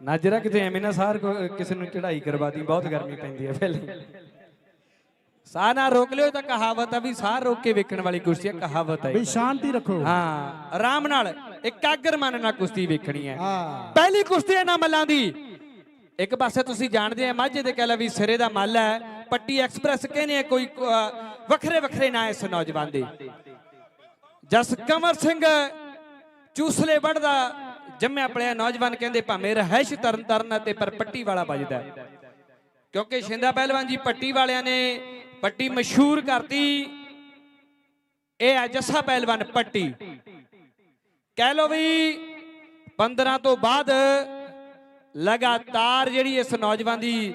ਨਾਜਰਾ ਕਿਤੇ ਐਵੇਂ ਨਾ ਸਾਰ ਕਿਸੇ ਨੂੰ ਚੜਾਈ ਕਰਵਾਦੀ ਬਹੁਤ ਗਰਮੀ ਪੈਂਦੀ ਹੈ ਪਹਿਲੇ। ਸਾਹ ਨਾ ਰੋਕ ਲਿਓ ਤਾਂ ਕਹਾਵਤ ਆ ਵੀ ਸਾਹ ਰੋਕ ਕੇ ਵੇਖਣ ਵਾਲੀ ਕੁਰਸੀ ਹੈ ਕਹਾਵਤ ਹੈ ਵੀ ਸ਼ਾਂਤੀ ਰੱਖੋ। ਹਾਂ ਆਰਾਮ ਨਾਲ ਇਕਾਗਰ ਮਨ ਨਾਲ ਕੁਸ਼ਤੀ ਵੇਖਣੀ ਹੈ। ਪਹਿਲੀ ਕੁਸ਼ਤੀ ਇਹਨਾਂ ਮੱਲਾਂ ਦੀ। ਇੱਕ ਪਾਸੇ ਤੁਸੀਂ ਜਾਣਦੇ ਆ ਮਾਝੇ ਦੇ ਕਹਿ ਲਾ ਵੀ ਸਿਰੇ ਦਾ ਮੱਲ ਹੈ ਪੱਟੀ ਐਕਸਪ੍ਰੈਸ ਕਹਿੰਦੇ ਆ ਕੋਈ ਵੱਖਰੇ ਵੱਖਰੇ ਨਾਂ ਇਸ ਨੌਜਵਾਨ ਦੇ। ਜਸ ਕਮਰ ਸਿੰਘ ਚੂਸਲੇ ਵੜਦਾ ਜੰਮਿਆ ਪਲਿਆ ਨੌਜਵਾਨ ਕਹਿੰਦੇ ਭਾਵੇਂ ਰਹਿਸ਼ ਤਰਨ ਤਰਨ ਅਤੇ ਪਰ ਪੱਟੀ ਵਾਲਾ ਵੱਜਦਾ ਕਿਉਂਕਿ ਸ਼ਿੰਦਾ ਪਹਿਲਵਾਨ ਜੀ ਪੱਟੀ ਵਾਲਿਆਂ ਨੇ ਪੱਟੀ ਮਸ਼ਹੂਰ ਕਰਤੀ। ਇਹ ਹੈ ਜੱਸਾ ਪਹਿਲਵਾਨ ਪੱਟੀ। ਕਹਿ ਲੋ ਵੀ 15 ਤੋਂ ਬਾਅਦ ਲਗਾਤਾਰ ਜਿਹੜੀ ਇਸ ਨੌਜਵਾਨ ਦੀ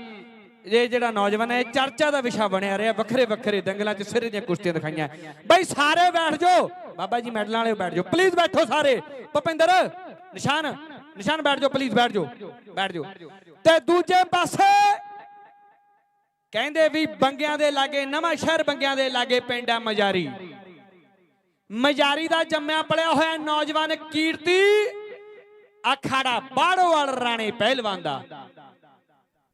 ਇਹ ਜਿਹੜਾ ਨੌਜਵਾਨ ਹੈ, ਇਹ ਚਰਚਾ ਦਾ ਵਿਸ਼ਾ ਬਣਿਆ ਰਿਹਾ। ਵੱਖਰੇ ਵੱਖਰੇ ਦੰਗਲਾਂ 'ਚ ਸਿਰੇ ਦੀਆਂ ਕੁਸ਼ਤੀਆਂ ਦਿਖਾਈਆਂ। ਬਾਈ ਸਾਰੇ ਬੈਠ ਜਾਓ। ਬਾਬਾ ਜੀ ਮੈਡਲਾਂ ਵਾਲੇ ਬੈਠ ਜਾਓ। ਪਲੀਜ਼ ਬੈਠੋ ਸਾਰੇ। ਭਪਿੰਦਰ ਨਿਸ਼ਾਨ ਨਿਸ਼ਾਨ ਬੈਠ ਜਾਓ ਪਲੀਜ਼ ਬੈਠ ਜਾਓ ਬੈਠ ਜਾਓ। ਤੇ ਦੂਜੇ ਪਾਸੇ ਕਹਿੰਦੇ ਵੀ ਬੰਗਿਆਂ ਦੇ ਲਾਗੇ ਨਵਾਂ ਸ਼ਹਿਰ ਬੰਗਿਆਂ ਦੇ ਲਾਗੇ ਪਿੰਡ ਆ ਮਜਾਰੀ। ਮਜਾਰੀ ਦਾ ਜੰਮਿਆ ਪਲਿਆ ਹੋਇਆ ਨੌਜਵਾਨ ਕੀਰਤੀ ਅਖਾੜਾ ਬਾੜੋਵਾਲ ਰਾਣੇ ਪਹਿਲਵਾਨ ਦਾ।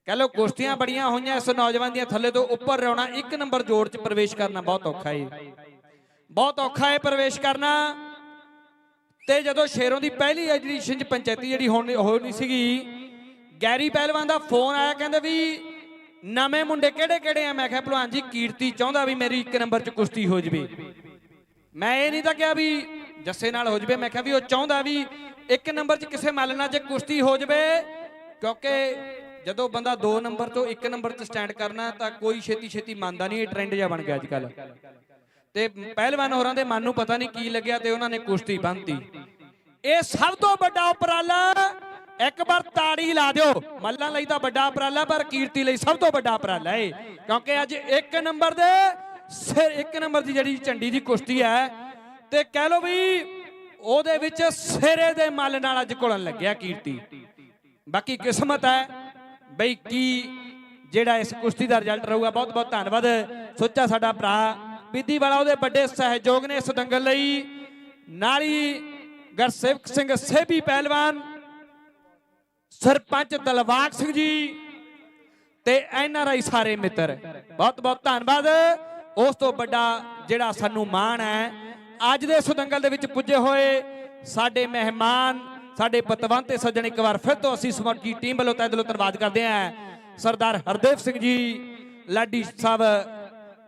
ਕਹ ਲੋ ਕੁਸ਼ਤੀਆਂ ਬੜੀਆਂ ਹੋਈਆਂ ਇਸ ਨੌਜਵਾਨ ਦੀਆਂ ਥੱਲੇ ਤੋਂ ਉੱਪਰ ਰਹਿਣਾ ਇੱਕ ਨੰਬਰ ਜੋੜ 'ਚ ਪ੍ਰਵੇਸ਼ ਕਰਨਾ ਬਹੁਤ ਔਖਾ ਏ। ਬਹੁਤ ਔਖਾ ਏ ਪ੍ਰਵੇਸ਼ ਕਰਨਾ। ਤੇ ਜਦੋਂ ਸ਼ੇਰੋਂ ਦੀ ਪਹਿਲੀ ਐਡੀਸ਼ਨ 'ਚ ਪੰਚਾਇਤੀ ਜਿਹੜੀ ਹੋਣੀ ਹੋਣੀ ਸੀਗੀ, ਗੈਰੀ ਪਹਿਲਵਾਨ ਦਾ ਫੋਨ ਆਇਆ, ਕਹਿੰਦੇ ਵੀ ਨਵੇਂ ਮੁੰਡੇ ਕਿਹੜੇ ਕਿਹੜੇ ਆ? ਮੈਂ ਕਿਹਾ, ਭਲਵਾਨ ਜੀ, ਕੀਰਤੀ ਚਾਹੁੰਦਾ ਵੀ ਮੇਰੀ ਇੱਕ ਨੰਬਰ 'ਚ ਕੁਸ਼ਤੀ ਹੋ ਜਵੇ। ਮੈਂ ਇਹ ਨਹੀਂ ਤਾਂ ਕਿਹਾ ਵੀ ਜੱਸੇ ਨਾਲ ਹੋ ਜਵੇ, ਮੈਂ ਕਿਹਾ ਵੀ ਉਹ ਚਾਹੁੰਦਾ ਵੀ ਇੱਕ ਨੰਬਰ 'ਚ ਕਿਸੇ ਮੱਲ ਨਾਲ ਜੇ ਕੁਸ਼ਤੀ ਹੋ ਜਵੇ, ਕਿਉਂਕਿ ਜਦੋਂ ਬੰਦਾ 2 ਨੰਬਰ ਤੋਂ 1 ਨੰਬਰ 'ਚ ਸਟੈਂਡ ਕਰਨਾ ਤਾਂ ਕੋਈ ਛੇਤੀ ਛੇਤੀ ਮੰਨਦਾ ਨਹੀਂ, ਇਹ ਟ੍ਰੈਂਡ ਜਿਹਾ ਬਣ ਗਿਆ ਅੱਜ ਕੱਲ ਤੇ ਪਹਿਲਵਾਨ ਹੋਰਾਂ ਦੇ ਮਨ ਨੂੰ ਪਤਾ ਨਹੀਂ ਕੀ ਲੱਗਿਆ ਤੇ ਉਹਨਾਂ ਨੇ ਕੁਸ਼ਤੀ ਬੰਨਤੀ। ਇਹ ਸਭ ਤੋਂ ਵੱਡਾ ਉਪਰਾਲਾ, ਇੱਕ ਵਾਰ ਤਾੜੀ ਲਾ ਦਿਓ। ਮੱਲਾਂ ਲਈ ਤਾਂ ਵੱਡਾ ਉਪਰਾਲਾ, ਪਰ ਕੀਰਤੀ ਲਈ ਸਭ ਤੋਂ ਵੱਡਾ ਉਪਰਾਲਾ ਏ ਕਿਉਂਕਿ ਅੱਜ ਇੱਕ ਨੰਬਰ ਦੇ ਸਿਰ, ਇੱਕ ਨੰਬਰ ਦੀ ਜਿਹੜੀ ਝੰਡੀ ਦੀ ਕੁਸ਼ਤੀ ਹੈ, ਤੇ ਕਹਿ ਲਓ ਵੀ ਉਹਦੇ ਵਿੱਚ ਸਿਰੇ ਦੇ ਮੱਲ ਨਾਲ ਅੱਜ ਘੁਲਣ ਲੱਗਿਆ ਕੀਰਤੀ। ਬਾਕੀ ਕਿਸਮਤ ਹੈ ਬਈ ਕੀ ਜਿਹੜਾ ਇਸ ਕੁਸ਼ਤੀ ਦਾ ਰਿਜ਼ਲਟ ਰਹੂਗਾ। ਬਹੁਤ ਬਹੁਤ ਧੰਨਵਾਦ। ਸੋਚਾ ਸਾਡਾ ਭਰਾ ਬਿੱਦੀ ਵਾਲਾ ਉਹਦੇ ਵੱਡੇ ਸਹਿਯੋਗ ਨੇ ਇਸ ਦੰਗਲ ਲਈ। ਨਾਲੀ ਗਰਸੇਵਕ ਸਿੰਘ ਸੇਬੀ ਪਹਿਲਵਾਨ, ਸਰਪੰਚ ਦਲਵਾਗ ਸਿੰਘ ਜੀ ਤੇ ਐਨ ਆਰ ਆਈ ਸਾਰੇ ਮਿੱਤਰ। ਬਹੁਤ ਬਹੁਤ ਧੰਨਵਾਦ। ਉਸ ਤੋਂ ਵੱਡਾ ਜਿਹੜਾ ਸਾਨੂੰ ਮਾਣ ਹੈ, ਅੱਜ ਦੇ ਇਸ ਦੰਗਲ ਦੇ ਵਿੱਚ ਪੁੱਜੇ ਹੋਏ ਸਾਡੇ ਮਹਿਮਾਨ, ਸਾਡੇ ਪਤਵੰਤ ਸੱਜਣ ਇੱਕ ਵਾਰ ਫਿਰ ਤੋਂ ਅਸੀਂ ਸਮਰਕੀ ਟੀਮ ਵੱਲੋਂ ਤਹਿ ਦਿਲੋਂ ਧੰਨਵਾਦ ਕਰਦੇ ਹਾਂ। ਸਰਦਾਰ ਹਰਦੇਵ ਸਿੰਘ ਜੀ, ਲਾਡੀ ਸਾਹਿਬ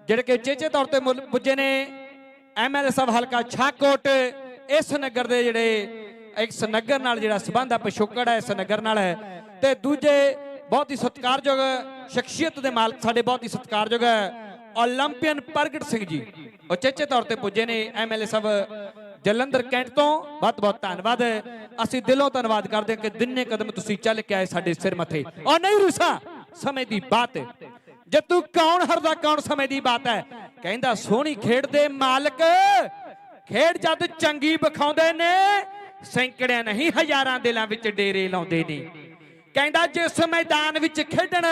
ਜਿਹੜੇ ਕਿ ਚੇਚੇ ਤੌਰ ਤੇ ਪੁੱਜੇ ਨੇ ਐਮਐਲਏ ਸਾਹਿਬ ਹਲਕਾ ਛਾਕੋਟ, ਇਸ ਨਗਰ ਦੇ ਜਿਹੜੇ, ਇੱਕ ਨਗਰ ਨਾਲ ਜਿਹੜਾ ਸਬੰਧ ਆ, ਪਿਛੋਕੜ ਹੈ ਇਸ ਨਗਰ ਨਾਲ ਹੈ। ਤੇ ਦੂਜੇ ਬਹੁਤ ਹੀ ਸਤਿਕਾਰਯੋਗ, ਸ਼ਖਸੀਅਤ ਦੇ ਮਾਲਕ ਸਾਡੇ ਬਹੁਤ ਹੀ ਸਤਿਕਾਰਯੋਗ ਹੈ, ਓਲੰਪੀਅਨ ਪ੍ਰਗਟ ਸਿੰਘ ਜੀ। ਉਹ ਚੇਚੇ ਤੌਰ ਤੇ ਪੁੱਜੇ ਨੇ ਐਮਐਲਏ ਸਾਹਿਬ ਜਲੰਧਰ ਕੈਂਟ ਤੋਂ। ਬਹੁਤ ਬਹੁਤ ਧੰਨਵਾਦ। ਅਸੀਂ ਦਿਲੋਂ ਧੰਨਵਾਦ ਕਰਦੇ ਹਾਂ ਕਿ ਦਿਨੇ ਕਦਮ ਤੁਸੀਂ ਚੱਲ ਕੇ ਆਏ ਸਾਡੇ ਸਿਰ ਮੱਥੇ। ਔਰ ਨਹੀਂ ਰੁਸਾ। ਸਮੇਂ ਦੀ ਬਾਤ। ਹੈ ਕੌਣ ਹਰਦਾ ਕੌਣ ਸਮੇਂ ਦੀ ਬਾਤ ਹੈ? ਕਹਿੰਦਾ, ਸੋਹਣੀ ਖੇਡ ਦੇ ਮਾਲਕ ਖੇਡ ਜਦ ਚੰਗੀ ਵਿਖਾਉਂਦੇ ਨੇ, ਸੈਂਕੜਿਆਂ ਨਹੀਂ, ਹਜ਼ਾਰਾਂ ਦਿਲਾਂ ਵਿੱਚ ਡੇਰੇ ਲਾਉਂਦੇ ਨੇ। ਕਹਿੰਦਾ, ਜਿਸ ਮੈਦਾਨ ਵਿੱਚ ਖੇਡਣ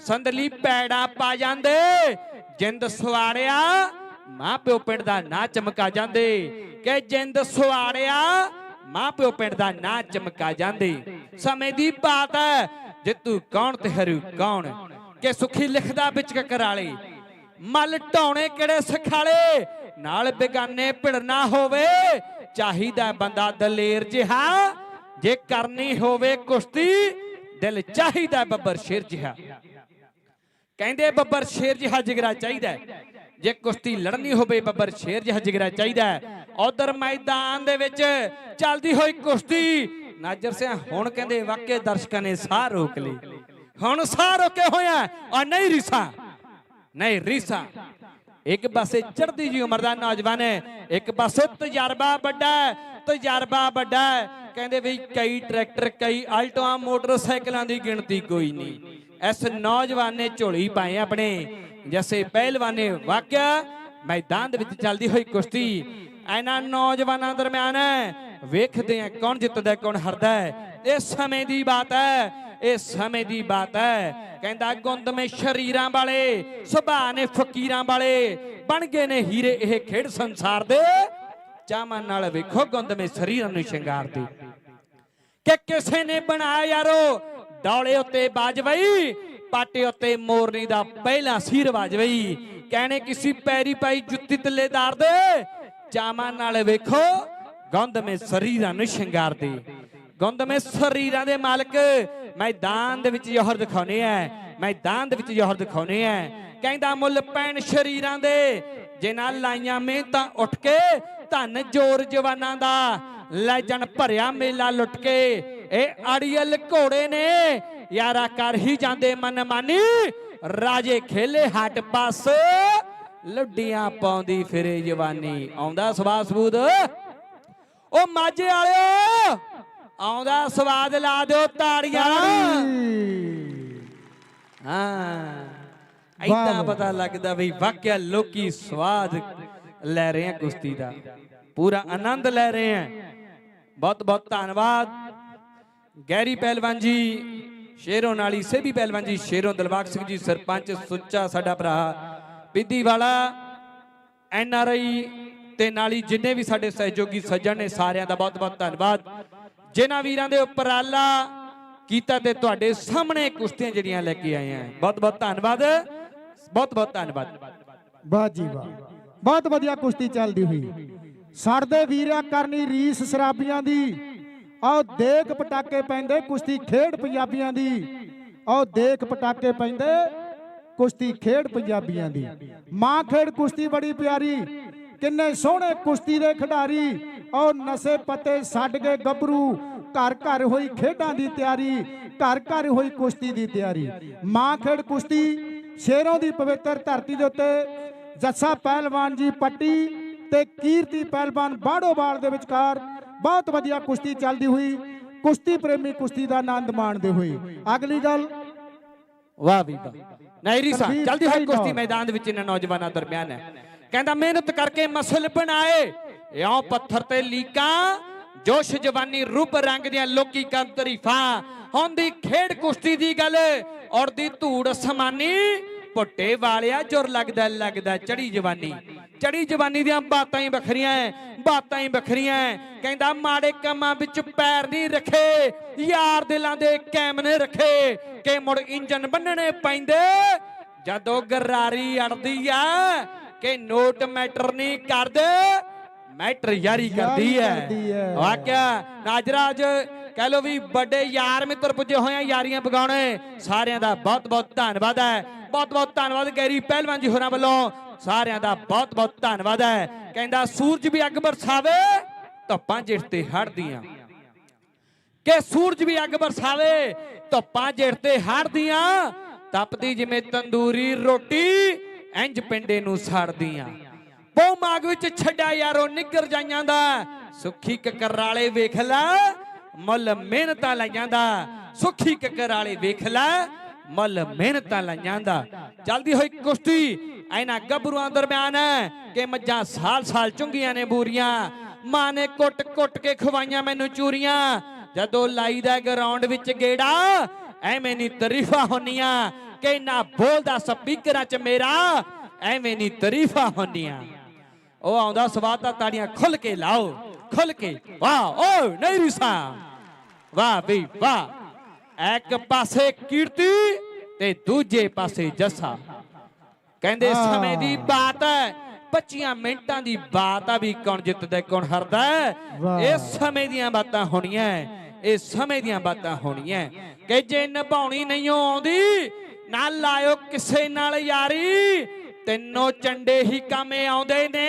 ਸੰਦਲੀ ਪੈੜਾ ਪਾ ਜਾਂਦੇ, ਜਿੰਦ ਸਵਾੜਿਆ ਮਾਂ ਪਿਓ ਪਿੰਡ ਦਾ ਨਾਂ ਚਮਕਾ ਜਾਂਦੇ। ਕਿ ਜਿੰਦ ਸਵਾੜਿਆ ਮਾਂ ਪਿਓ ਪਿੰਡ ਦਾ ਨਾਂ ਚਮਕਾ ਜਾਂਦੇ। ਸਮੇਂ ਦੀ ਬਾਤ ਹੈ ਜਿੱਤੂ ਕੌਣ ਤੇ ਹਰੂ ਕੌਣ ਕਿ ਸੁਖੀ ਲਿਖਦਾ ਵਿੱਚ ਕਕਰਾਲੇ ਮਲ ਢਾਉਣੇ ਕਿਹੜੇ ਸਖਾਲੇ? ਨਾਲ ਬੇਗਾਨੇ ਭਿੜਨਾ ਹੋਵੇ। ਚਾਹੀਦਾ ਬੰਦਾ ਦਲੇਰ ਜਿਹਾ। ਜੇ ਕਰਨੀ ਹੋਵੇ ਕੁਸ਼ਤੀ, ਦਿਲ ਚਾਹੀਦਾ ਬੱਬਰ ਸ਼ੇਰ ਜਿਹਾ। ਕਹਿੰਦੇ ਬੱਬਰ ਸ਼ੇਰ ਜਿਹਾ ਜਿਗਰਾ ਚਾਹੀਦਾ ਜੇ ਕੁਸ਼ਤੀ ਲੜਨੀ ਹੋਵੇ ਬੱਬਰ ਸ਼ੇਰ ਜਿਹਾ ਜਿਗਰਾ ਚਾਹੀਦਾ ਉਧਰ ਮੈਦਾਨ ਦੇ ਵਿੱਚ ਚੱਲਦੀ ਹੋਈ ਕੁਸ਼ਤੀ। ਨਾਜਰ ਸਿੰਘ ਹੁਣ ਕਹਿੰਦੇ ਵਾਕਿਆ ਦਰਸ਼ਕਾਂ ਨੇ ਸਾਹ ਰੋਕ ਲਈ। ਹੁਣ ਸਾਹ ਰੋਕੇ ਹੋਇਆ ਔਰ ਨਹੀਂ ਰੀਸਾ ਨਹੀਂ ਰੀਸਾ। ਇੱਕ ਪਾਸੇ ਚੜਦੀ ਜੀ ਉਮਰ ਦਾ ਨੌਜਵਾਨ ਹੈ, ਇੱਕ ਪਾਸੇ ਤਜਰਬਾ ਵੱਡਾ ਹੈ, ਤਜਰਬਾ ਵੱਡਾ ਹੈ। ਕਹਿੰਦੇ ਵੀ ਕਈ ਟਰੈਕਟਰ, ਕਈ ਆਲਟੋਆਂ, ਮੋਟਰਸਾਈਕਲਾਂ ਦੀ ਗਿਣਤੀ ਕੋਈ ਨਹੀਂ। ਇਸ ਨੌਜਵਾਨ ਨੇ ਝੋਲੀ ਪਾਏ ਆਪਣੇ। ਜੈਸੇ ਨੇ ਵਾਕਿਆ ਮੈਦਾਨ ਦੇ ਵਿੱਚ ਚੱਲਦੀ ਹੋਈ ਕੁਸ਼ਤੀ। ਇਹਨਾਂ ਨੌਜਵਾਨਾਂ ਦਰਮਿਆਨ ਹੈ ਵੇਖਦੇ ਆ ਕੌਣ ਜਿੱਤਦਾ, ਕੌਣ ਹਾਰਦਾ ਹੈ। ਇਹ ਸਮੇਂ ਦੀ ਬਾਤ ਹੈ ਇਹ ਸਮੇਂ ਦੀ ਬਾਤ ਹੈ। ਕਹਿੰਦਾ ਗੁੰਦਮੇ ਸ਼ਰੀਰਾਂ ਵਾਲੇ ਸੁਭਾਅ ਨੇ ਫਕੀਰਾਂ ਵਾਲੇ, ਬਣ ਗਏ ਨੇ ਹੀਰੇ, ਇਹ ਖੇਡ ਸੰਸਾਰ ਦੇ ਚਾਮਨ ਨਾਲ ਵੇਖੋ ਗੁੰਦਮੇ ਸਰੀਰਾਂ ਨੂੰ ਸ਼ਿੰਗਾਰਦੇ ਕਿ ਕਿਸੇ ਨੇ ਬਣਾਇਆ ਯਾਰੋ, ਡੌਲੇ ਉੱਤੇ ਬਾਜਵਈ ਪਾਟੇ ਉੱਤੇ ਮੋਰਨੀ ਦਾ ਪਹਿਲਾ ਸੀਰ ਰਿਵਾਜ ਕਹਿਣੇ ਕਿਸੇ ਪੈਰੀ ਪਾਈ ਜੁੱਤੀ ਤੱਲੇਦਾਰ ਦੇ ਚਾਮਾਂ ਨਾਲ ਵੇਖੋ ਗੰਦਮੇ ਸਰੀਰਾਂ ਨੂੰ ਸ਼ਿੰਗਾਰਦੇ ਗੰਦਮੇ ਸਰੀਰਾਂ ਦੇ ਮਾਲਕ ਮੈਦਾਨ ਦੇ ਵਿੱਚ ਜ਼ੋਹਰ ਦਿਖਾਉਨੇ ਐ, ਮੈਦਾਨ ਦੇ ਜ਼ੋਹਰ ਦਿਖਾਉਨੇ ਐ। ਕਹਿੰਦਾ ਮੁੱਲ ਪੈਣ ਸ਼ਰੀਰਾਂ ਦੇ, ਜੇ ਨਾਲ ਲਾਈਆਂ ਮਿਹਨਤਾਂ ਉੱਠ ਕੇ ਧਨ ਜੋਰ ਜਵਾਨਾਂ ਦਾ। ਲੈ ਜਣ ਭਰਿਆ ਮੇਲਾ ਲੁੱਟ ਕੇ। ਇਹ ਅੜੀਅਲ ਘੋੜੇ ਨੇ, ਯਾਰਾ ਕਰ ਹੀ ਜਾਂਦੇ ਮਨ ਮਾਨੀ। ਰਾਜੇ ਖੇਲੇ ਹੱਟ ਪਾਸ ਲੁੱਡੀਆਂ ਪਾਉਂਦੀ ਫਿਰੇ ਜਵਾਨੀ। ਆਉਂਦਾ ਸਵਾਦ ਸਬੂਦ ਉਹ ਮਾਝੇ ਵਾਲਿਓ ਆਉਂਦਾ ਸਵਾਦ ਲਾ ਦਿਓ ਤਾੜੀਆਂ ਹਾਂ। ਵਾਹ। ਪਤਾ ਲੱਗਦਾ ਵੀ ਵਾਕਿਆ ਲੋਕੀ ਸਵਾਦ ਲੈ ਰਹੇ ਆ ਕੁਸ਼ਤੀ ਦਾ। ਪੂਰਾ ਆਨੰਦ ਲੈ ਰਹੇ ਆ। ਬਹੁਤ ਬਹੁਤ ਧੰਨਵਾਦ। ਗੈਰੀ ਪਹਿਲਵਾਨ ਜੀ ਸ਼ੇਰੋਂ ਨਾਲੀ ਸੇਬੀ ਪਹਿਲਵਾਨ ਜੀ ਸ਼ੇਰੋਂ ਦਿਲਬਾਗ ਸਿੰਘ ਜੀ ਸਰਪੰਚ ਸੁੱਚਾ ਸਾਡਾ ਭਰਾ ਬਿੱਦੀ ਵਾਲਾ ਐਨ ਆਰ ਆਈ ਤੇ ਨਾਲੀ ਜਿੰਨੇ ਵੀ ਸਾਡੇ ਸਹਿਯੋਗੀ ਸੱਜਣ ਨੇ ਸਾਰਿਆਂ ਦਾ ਬਹੁਤ ਬਹੁਤ ਧੰਨਵਾਦ। ਜਿਨ੍ਹਾਂ ਵੀਰਾਂ ਦੇ ਉਪਰਾਲਾ ਕੀਤਾ ਤੇ ਤੁਹਾਡੇ ਸਾਹਮਣੇ ਕੁਸ਼ਤੀਆਂ ਜਿਹੜੀਆਂ ਲੈ ਕੇ ਆਏ ਆ। ਬਹੁਤ ਬਹੁਤ ਧੰਨਵਾਦ। ਬਹੁਤ ਬਹੁਤ ਧੰਨਵਾਦ। ਵਾਹ ਜੀ ਵਾਹ। ਬਹੁਤ ਵਧੀਆ ਕੁਸ਼ਤੀ ਚੱਲਦੀ ਹੋਈ। ਸੜਦੇ ਵੀਰਾਂ ਕਰਨੀ ਰੀਸ ਸ਼ਰਾਬੀਆਂ ਦੀ। ਆਓ ਦੇਖ ਪਟਾਕੇ ਪੈਂਦੇ ਕੁਸ਼ਤੀ ਖੇਡ ਪੰਜਾਬੀਆਂ ਦੀ। ਆਓ ਦੇਖ ਪਟਾਕੇ ਪੈਂਦੇ ਕੁਸ਼ਤੀ ਖੇਡ ਪੰਜਾਬੀਆਂ ਦੀ। ਮਾਂ ਖੇਡ ਕੁਸ਼ਤੀ ਬੜੀ ਪਿਆਰੀ। ਕਿੰਨੇ ਸੋਹਣੇ ਕੁਸ਼ਤੀ ਦੇ ਖਿਡਾਰੀ ਆਓ ਨਸ਼ੇ ਪੱਤੇ ਛੱਡ ਕੇ ਗੱਭਰੂ ਘਰ ਘਰ ਹੋਈ ਖੇਡਾਂ ਦੀ ਤਿਆਰੀ ਘਰ ਘਰ ਹੋਈ ਕੁਸ਼ਤੀ ਦੀ ਤਿਆਰੀ। ਮਾਂ ਖੇਡ ਕੁਸ਼ਤੀ ਸ਼ੇਰੋਂ ਦੀ ਪਵਿੱਤਰ ਧਰਤੀ ਦੇ ਉੱਤੇ ਜੱਸਾ ਪਹਿਲਵਾਨ ਜੀ ਪੱਟੀ ਤੇ ਕੀਰਤੀ ਪਹਿਲਵਾਨ ਬਾੜੋਵਾਲ ਦੇ ਵਿਚਕਾਰ ਬਹੁਤ ਵਧੀਆ ਕੁਸ਼ਤੀ ਚੱਲਦੀ ਹੋਈ ਕੁਸ਼ਤੀ ਪ੍ਰੇਮੀ ਕੁਸ਼ਤੀ ਦਾ ਆਨੰਦ ਮਾਣਦੇ ਹੋਏ। ਅਗਲੀ ਗੱਲ। ਵਾਹ ਵੀ ਵਾਹ ਨਾਇਰੀ ਸਾਹਿਬ ਜਲਦੀ ਹੋਈ ਕੁਸ਼ਤੀ। ਮੈਦਾਨ ਦੇ ਵਿੱਚ ਇਹਨਾਂ ਨੌਜਵਾਨਾਂ ਦਰਮਿਆਨ ਹੈ। ਕਹਿੰਦਾ ਮਿਹਨਤ ਕਰਕੇ ਮਸਲ ਬਣਾਏ। ਇਉਂ ਪੱਥਰ ਤੇ ਲੀਕਾਂ, ਜੋਸ਼ ਜਵਾਨੀ ਰੂਪ ਰੰਗ ਦੀਆਂ ਲੋਕੀ ਕਰ ਤਰੀਫਾਂ। ਹੁੰਦੀ ਖੇਡ ਕੁਸ਼ਤੀ ਦੀ ਗੱਲ, ਔਰ ਦੀ ਧੂੜ ਸਮਾਨੀ ਪੁੱਟੇ ਵਾਲਿਆ ਜੁਰ ਲੱਗਦਾ ਲੱਗਦਾ ਚੜੀ ਜਵਾਨੀ। ਚੜੀ ਜਵਾਨੀ ਦੀਆਂ ਬਾਤਾਂ ਹੀ ਵੱਖਰੀਆਂ ਐ, ਬਾਤਾਂ ਹੀ ਵੱਖਰੀਆਂ ਐ। ਕਹਿੰਦਾ ਮਾੜੇ ਕੰਮਾਂ ਵਿੱਚ ਪੈਰ ਨਹੀਂ ਰੱਖੇ, ਯਾਰ ਦਿਲਾਂ ਦੇ ਕੈਮ ਨੇ ਰੱਖੇ। ਕਿ ਮੁੜ ਇੰਜਨ ਬੰਨਣੇ ਪੈਂਦੇ, ਜਦੋਂ ਗਰਾਰੀ ਅੜਦੀ ਆ ਕਿ ਨੋਟ ਮੈਟਰ ਨਹੀਂ ਕਰਦੇ ਮੈਟਰ ਯਾਰੀ ਕਰਦੀ ਹੈ। ਵਾਕਿਆ ਨਾਜਰਾਜ ਕਹਿ ਲੋ ਵੀ ਵੱਡੇ ਯਾਰ ਮਿੱਤਰ ਪੁੱਜੇ ਹੋਏ ਆ ਯਾਰੀਆਂ ਪਗਾਉਣੇ ਸਾਰਿਆਂ ਦਾ ਬਹੁਤ ਬਹੁਤ ਧੰਨਵਾਦ ਹੈ। ਬਹੁਤ ਬਹੁਤ ਧੰਨਵਾਦ ਗੈਰੀ ਪਹਿਲਵਾਨ ਜੀ ਹੋਰਾਂ ਵੱਲੋਂ। ਸਾਰਿਆਂ ਦਾ ਬਹੁਤ ਬਹੁਤ ਧੰਨਵਾਦ ਹੈ। ਕਹਿੰਦਾ ਸੂਰਜ ਵੀ ਅੱਗ ਬਰਸਾਵੇ ਧੁੱਪਾਂ ਜਿੱਟ ਤੇ ਹੜਦੀਆਂ ਕਿ ਸੂਰਜ ਵੀ ਅੱਗ ਬਰਸਾਵੇ ਧੁੱਪਾਂ ਜੇਠ ਤੇ ਹੜਦੀਆਂ ਤਪਦੀ ਜਿਵੇਂ ਤੰਦੂਰੀ ਰੋਟੀ ਇੰਜ ਪਿੰਡੇ ਨੂੰ ਸੜਦੀਆਂ। ਬਹੁ ਮਾਗ ਵਿੱਚ ਛੱਡਿਆ ਯਾਰੋ, ਨਿੱਗਰ ਜਾਈਆਂ ਦਾ। ਸੁੱਖੀ ਕਕਰ ਵਾਲੇ ਵੇਖ ਲੈ, ਮੁੱਲ ਮਿਹਨਤਾਂ ਲਾਈਆਂ ਦਾ। ਸੁੱਖੀ ਕਕਰ ਵਾਲੇ ਵੇਖ ਲੈ, ਮੁੱਲ ਮਿਹਨਤਾਂ ਲਾਈਆਂ ਦਾ। ਜਲਦੀ ਹੋਈ ਕੁਸ਼ਤੀ ਇਹਨਾਂ ਗੱਭਰੂਆਂ ਦਰਮਿਆਨ ਕਿ ਮੱਝਾਂ ਸਾਲ ਸਾਲ ਚੁੰਗੀਆਂ ਨੇ ਬੂਰੀਆਂ। ਮਾਂ ਨੇ ਕੁੱਟ ਕੁੱਟ ਕੇ ਖਵਾਈਆਂ ਮੈਨੂੰ ਚੂਰੀਆਂ। ਜਦੋਂ ਲਾਈਦਾ ਗਰਾਊਂਡ ਵਿੱਚ ਗੇੜਾ, ਐਵੇਂ ਨਹੀਂ ਤਾਰੀਫਾਂ ਹੁੰਨੀਆਂ। ਕਿ ਨਾ ਬੋਲਦਾ ਸਪੀਕਰਾਂ 'ਚ ਮੇਰਾ ਐਵੇਂ ਨਹੀਂ ਤਾਰੀਫਾਂ ਹੁੰਨੀਆਂ ਉਹ ਆਉਂਦਾ ਸਵਾਦ ਤਾਂ ਤਾੜੀਆਂ ਖੁੱਲ ਕੇ ਲਾਓ ਖੁੱਲ ਕੇ ਵਾਹ ਓ ਨਹੀਂ ਰਿਸਾ ਵਾਹ ਵੀ ਵਾਹ। ਇੱਕ ਪਾਸੇ ਕੀਰਤੀ ਤੇ ਦੂਜੇ ਪਾਸੇ ਜੱਸਾ। ਕਹਿੰਦੇ। ਸਮੇਂ ਦੀ ਬਾਤ ਹੈ 25 ਮਿੰਟਾਂ ਦੀ ਬਾਤ ਆ ਵੀ ਕੌਣ ਜਿੱਤਦਾ ਕੌਣ ਹਾਰਦਾ। ਇਹ ਸਮੇਂ ਦੀਆਂ ਬਾਤਾਂ ਹੋਣੀਆਂ ਇਹ ਸਮੇਂ ਦੀਆਂ ਬਾਤਾਂ ਹੋਣੀਆਂ। ਕਿ ਜੇ ਨਿਭਾਉਣੀ ਨਹੀਂ ਆਉਂਦੀ ਨਾ ਲਾਇਓ ਕਿਸੇ ਨਾਲ ਯਾਰੀ। ਤਿੰਨੋਂ ਚੰਡੇ ਹੀ ਕਾਮੇ ਆਉਂਦੇ ਨੇ।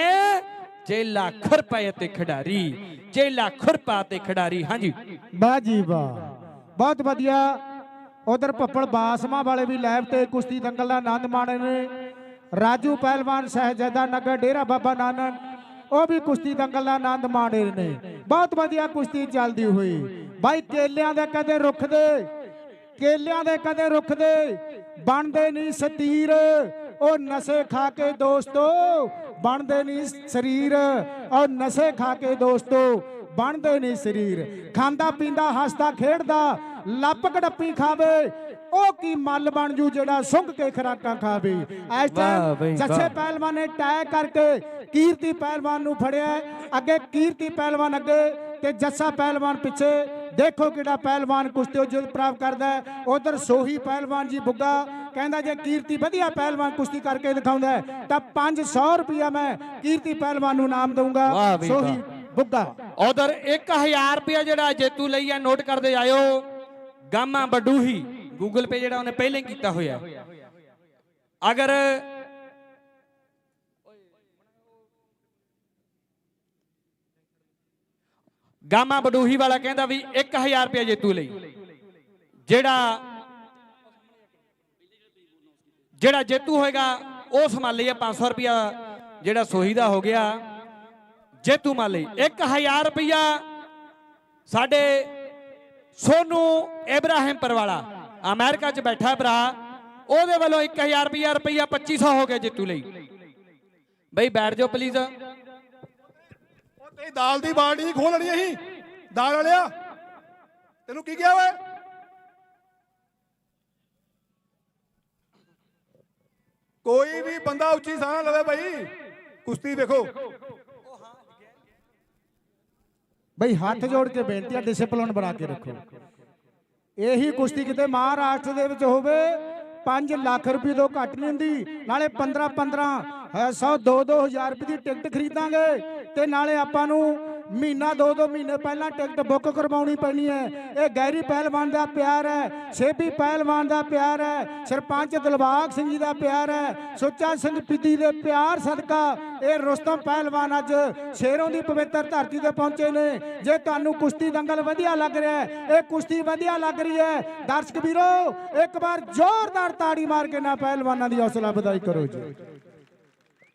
ਜੇ ਲੱਖ ਰੁਪਏ ਤੇ ਖਿਡਾਰੀ, ਜੇ ਲੱਖ ਰੁਪਏ ਤੇ ਖਿਡਾਰੀ, ਹਾਂਜੀ। ਵਾਹ ਜੀ ਵਾਹ। ਬਹੁਤ ਵਧੀਆ। ਉਧਰ ਭੱਪਲ ਬਾਸਮਾ ਵਾਲੇ ਵੀ ਲਾਈਵ ਤੇ ਕੁਸ਼ਤੀ ਦੰਗਲ ਦਾ ਆਨੰਦ ਮਾਣ ਨੇ। ਰਾਜੂ ਪਹਿਲਵਾਨ, ਸਹਿਜਾਦਾ ਨਗਰ, ਡੇਰਾ ਬਾਬਾ ਨਾਨਕ, ਉਹ ਵੀ ਕੁਸ਼ਤੀ ਦੰਗਲ ਦਾ ਆਨੰਦ ਮਾਣੇ ਨੇ। ਬਹੁਤ ਵਧੀਆ ਕੁਸ਼ਤੀ ਚੱਲਦੀ ਹੋਈ। ਬਾਈ ਕੇਲਿਆਂ ਦੇ ਕਦੇ ਰੁੱਖ ਦੇ ਕੇਲਿਆਂ ਦੇ ਕਦੇ ਰੁੱਖ ਦੇ ਬਣਦੇ ਨਹੀਂ ਸਤੀਰ। ਉਹ ਨਸ਼ੇ ਖਾ ਕੇ ਦੋਸਤੋ ਬਣਦੇ ਨਹੀਂ ਸਰੀਰ। ਉਹ ਨਸ਼ੇ ਖਾ ਕੇ ਦੋਸਤੋ ਬਣਦੇ ਨਹੀਂ ਸਰੀਰ। ਖਾਂਦਾ ਪੀਂਦਾ ਹੱਸਦਾ ਖੇਡਦਾ ਲੱਪ ਕੜੱਪੀ ਖਾਵੇ। ਉਹ ਕੀ ਮੱਲ ਬਣ ਜੂ ਜਿਹੜਾ ਸੁੰਘ ਕੇ ਖਰਾਕਾਂ ਖਾਵੇ? ਇਸ ਟਾਈਮ ਜੱਸੇ। ਪਹਿਲਵਾਨ ਨੇ ਟੈਗ ਕਰਕੇ ਕੀਰਤੀ ਪਹਿਲਵਾਨ ਨੂੰ ਫੜਿਆ। ਅੱਗੇ ਕੀਰਤੀ ਪਹਿਲਵਾਨ ਅੱਗੇ ਤੇ ਜੱਸਾ ਪਹਿਲਵਾਨ ਪਿੱਛੇ। ਦੇਖੋ ਕਿਹੜਾ ਪਹਿਲਵਾਨ ਕੁਸ਼ਤੀ ਉਜਲ ਪ੍ਰਾਪਤ ਕਰਦਾ ਉਧਰ ਸੋਹੀ ਪਹਿਲਵਾਨ ਜੀ ਬੁੱਗਾ ਕਹਿੰਦਾ ਜੇ ਕੀਰਤੀ ਵਧੀਆ ਪਹਿਲਵਾਨ ਕੁਸ਼ਤੀ ਕਰਕੇ ਦਿਖਾਉਂਦਾ ਤਾਂ 500 ਰੁਪਇਆ ਮੈਂ ਕੀਰਤੀ ਪਹਿਲਵਾਨ ਨੂੰ ਨਾਮ ਦਊਂਗਾ। ਸੋਹੀ ਬੁੱਗਾ। ਉਧਰ 1000 ਰੁਪਇਆ ਜਿਹੜਾ ਜੇਤੂ ਲਈ ਆ ਨੋਟ ਕਰਦੇ ਆਇਓ। ਗਾਮਾ ਬਡੂਹੀ ਗੂਗਲ ਪੇ ਜਿਹੜਾ ਉਹਨੇ ਪਹਿਲਾਂ ਕੀਤਾ ਹੋਇਆ। ਅਗਰ ਗਾਮਾ ਬਡੂਹੀ ਵਾਲਾ ਕਹਿੰਦਾ ਵੀ 1000 ਰੁਪਇਆ ਜੇਤੂ ਲਈ। ਜਿਹੜਾ ਜਿਹੜਾ ਜੇਤੂ ਹੋਏਗਾ, ਉਹ ਸੰਭਾਲੀ ਆ 500 ਰੁਪਇਆ। ਜਿਹੜਾ ਸੋਹੀ ਦਾ ਹੋ ਗਿਆ, ਜੇਤੂ ਮਾਲੀ 1000 ਰੁਪਇਆ ਸਾਡੇ ਸੋਨੂ ਇਬਰਾਹਿਮ ਪਰਵਾਲਾ, ਅਮਰੀਕਾ 'ਚ ਬੈਠਾ ਭਰਾ। ਉਹਦੇ ਵੱਲੋਂ 1000 ਰੁਪਇਆ ਰੁਪਇਆ 2500 ਹੋ ਗਿਆ ਜੇਤੂ ਲਈ। ਬਈ ਬੈਠ ਜਾਓ ਪਲੀਜ਼ ਤੇ ਦਾਲ ਦੀ ਬਾਲਟੀ ਨਹੀਂ ਖੋਲਣੀ ਅਸੀਂ। ਦਾਲ ਵਾਲਿਆ, ਤੈਨੂੰ ਕੀ ਕਿਹਾ ਓਏ? ਕੋਈ ਵੀ ਬੰਦਾ ਉੱਚੀ ਸਾਹ ਲਵੇ ਭਾਈ। ਕੁਸ਼ਤੀ ਵੇਖੋ ਬਈ ਹੱਥ ਜੋੜ ਕੇ ਬੇਨਤੀ ਆ ਡਿਸਪਲਿਨ ਬਣਾ ਕੇ ਰੱਖੋ। ਇਹੀ ਕੁਸ਼ਤੀ ਕਿਤੇ ਮਹਾਰਾਸ਼ਟਰ ਦੇ ਵਿੱਚ ਹੋਵੇ 5 ਲੱਖ ਰੁਪਏ ਤੋਂ ਘੱਟ ਨਹੀਂ ਹੁੰਦੀ। ਨਾਲੇ 15 15 100 2 2000 ਰੁਪਏ ਦੀ ਟਿਕਟ ਖਰੀਦਾਂਗੇ। ਤੇ ਨਾਲੇ ਆਪਾਂ ਨੂੰ ਮਹੀਨਾ, ਦੋ ਦੋ ਮਹੀਨੇ ਪਹਿਲਾਂ ਟਿਕਟ ਬੁੱਕ ਕਰਵਾਉਣੀ ਪੈਣੀ ਹੈ। ਇਹ ਗੈਰੀ ਪਹਿਲਵਾਨ ਦਾ ਪਿਆਰ ਹੈ, ਸੇਬੀ ਪਹਿਲਵਾਨ ਦਾ ਪਿਆਰ ਹੈ, ਸਰਪੰਚ ਦਿਲਬਾਗ ਸਿੰਘ ਜੀ ਦਾ ਪਿਆਰ ਹੈ, ਸੁੱਚਾ ਸਿੰਘ ਪਿੱਦੀ ਦੇ ਪਿਆਰ ਸਦਕਾ ਇਹ ਰੁਸਤਮ ਪਹਿਲਵਾਨ ਅੱਜ ਸ਼ੇਰੋਂ ਦੀ ਪਵਿੱਤਰ ਧਰਤੀ ਤੇ ਪਹੁੰਚੇ ਨੇ। ਜੇ ਤੁਹਾਨੂੰ ਕੁਸ਼ਤੀ ਦੰਗਲ ਵਧੀਆ ਲੱਗ ਰਿਹਾ ਹੈ, ਇਹ ਕੁਸ਼ਤੀ ਵਧੀਆ ਲੱਗ ਰਹੀ ਹੈ। ਦਰਸ਼ਕ ਵੀਰੋ, ਇੱਕ ਵਾਰ ਜ਼ੋਰਦਾਰ ਤਾੜੀ ਮਾਰ ਕੇ ਨਾ ਪਹਿਲਵਾਨਾਂ ਦੀ ਹੌਸਲਾ ਵਧਾਈ ਕਰੋ ਜੀ।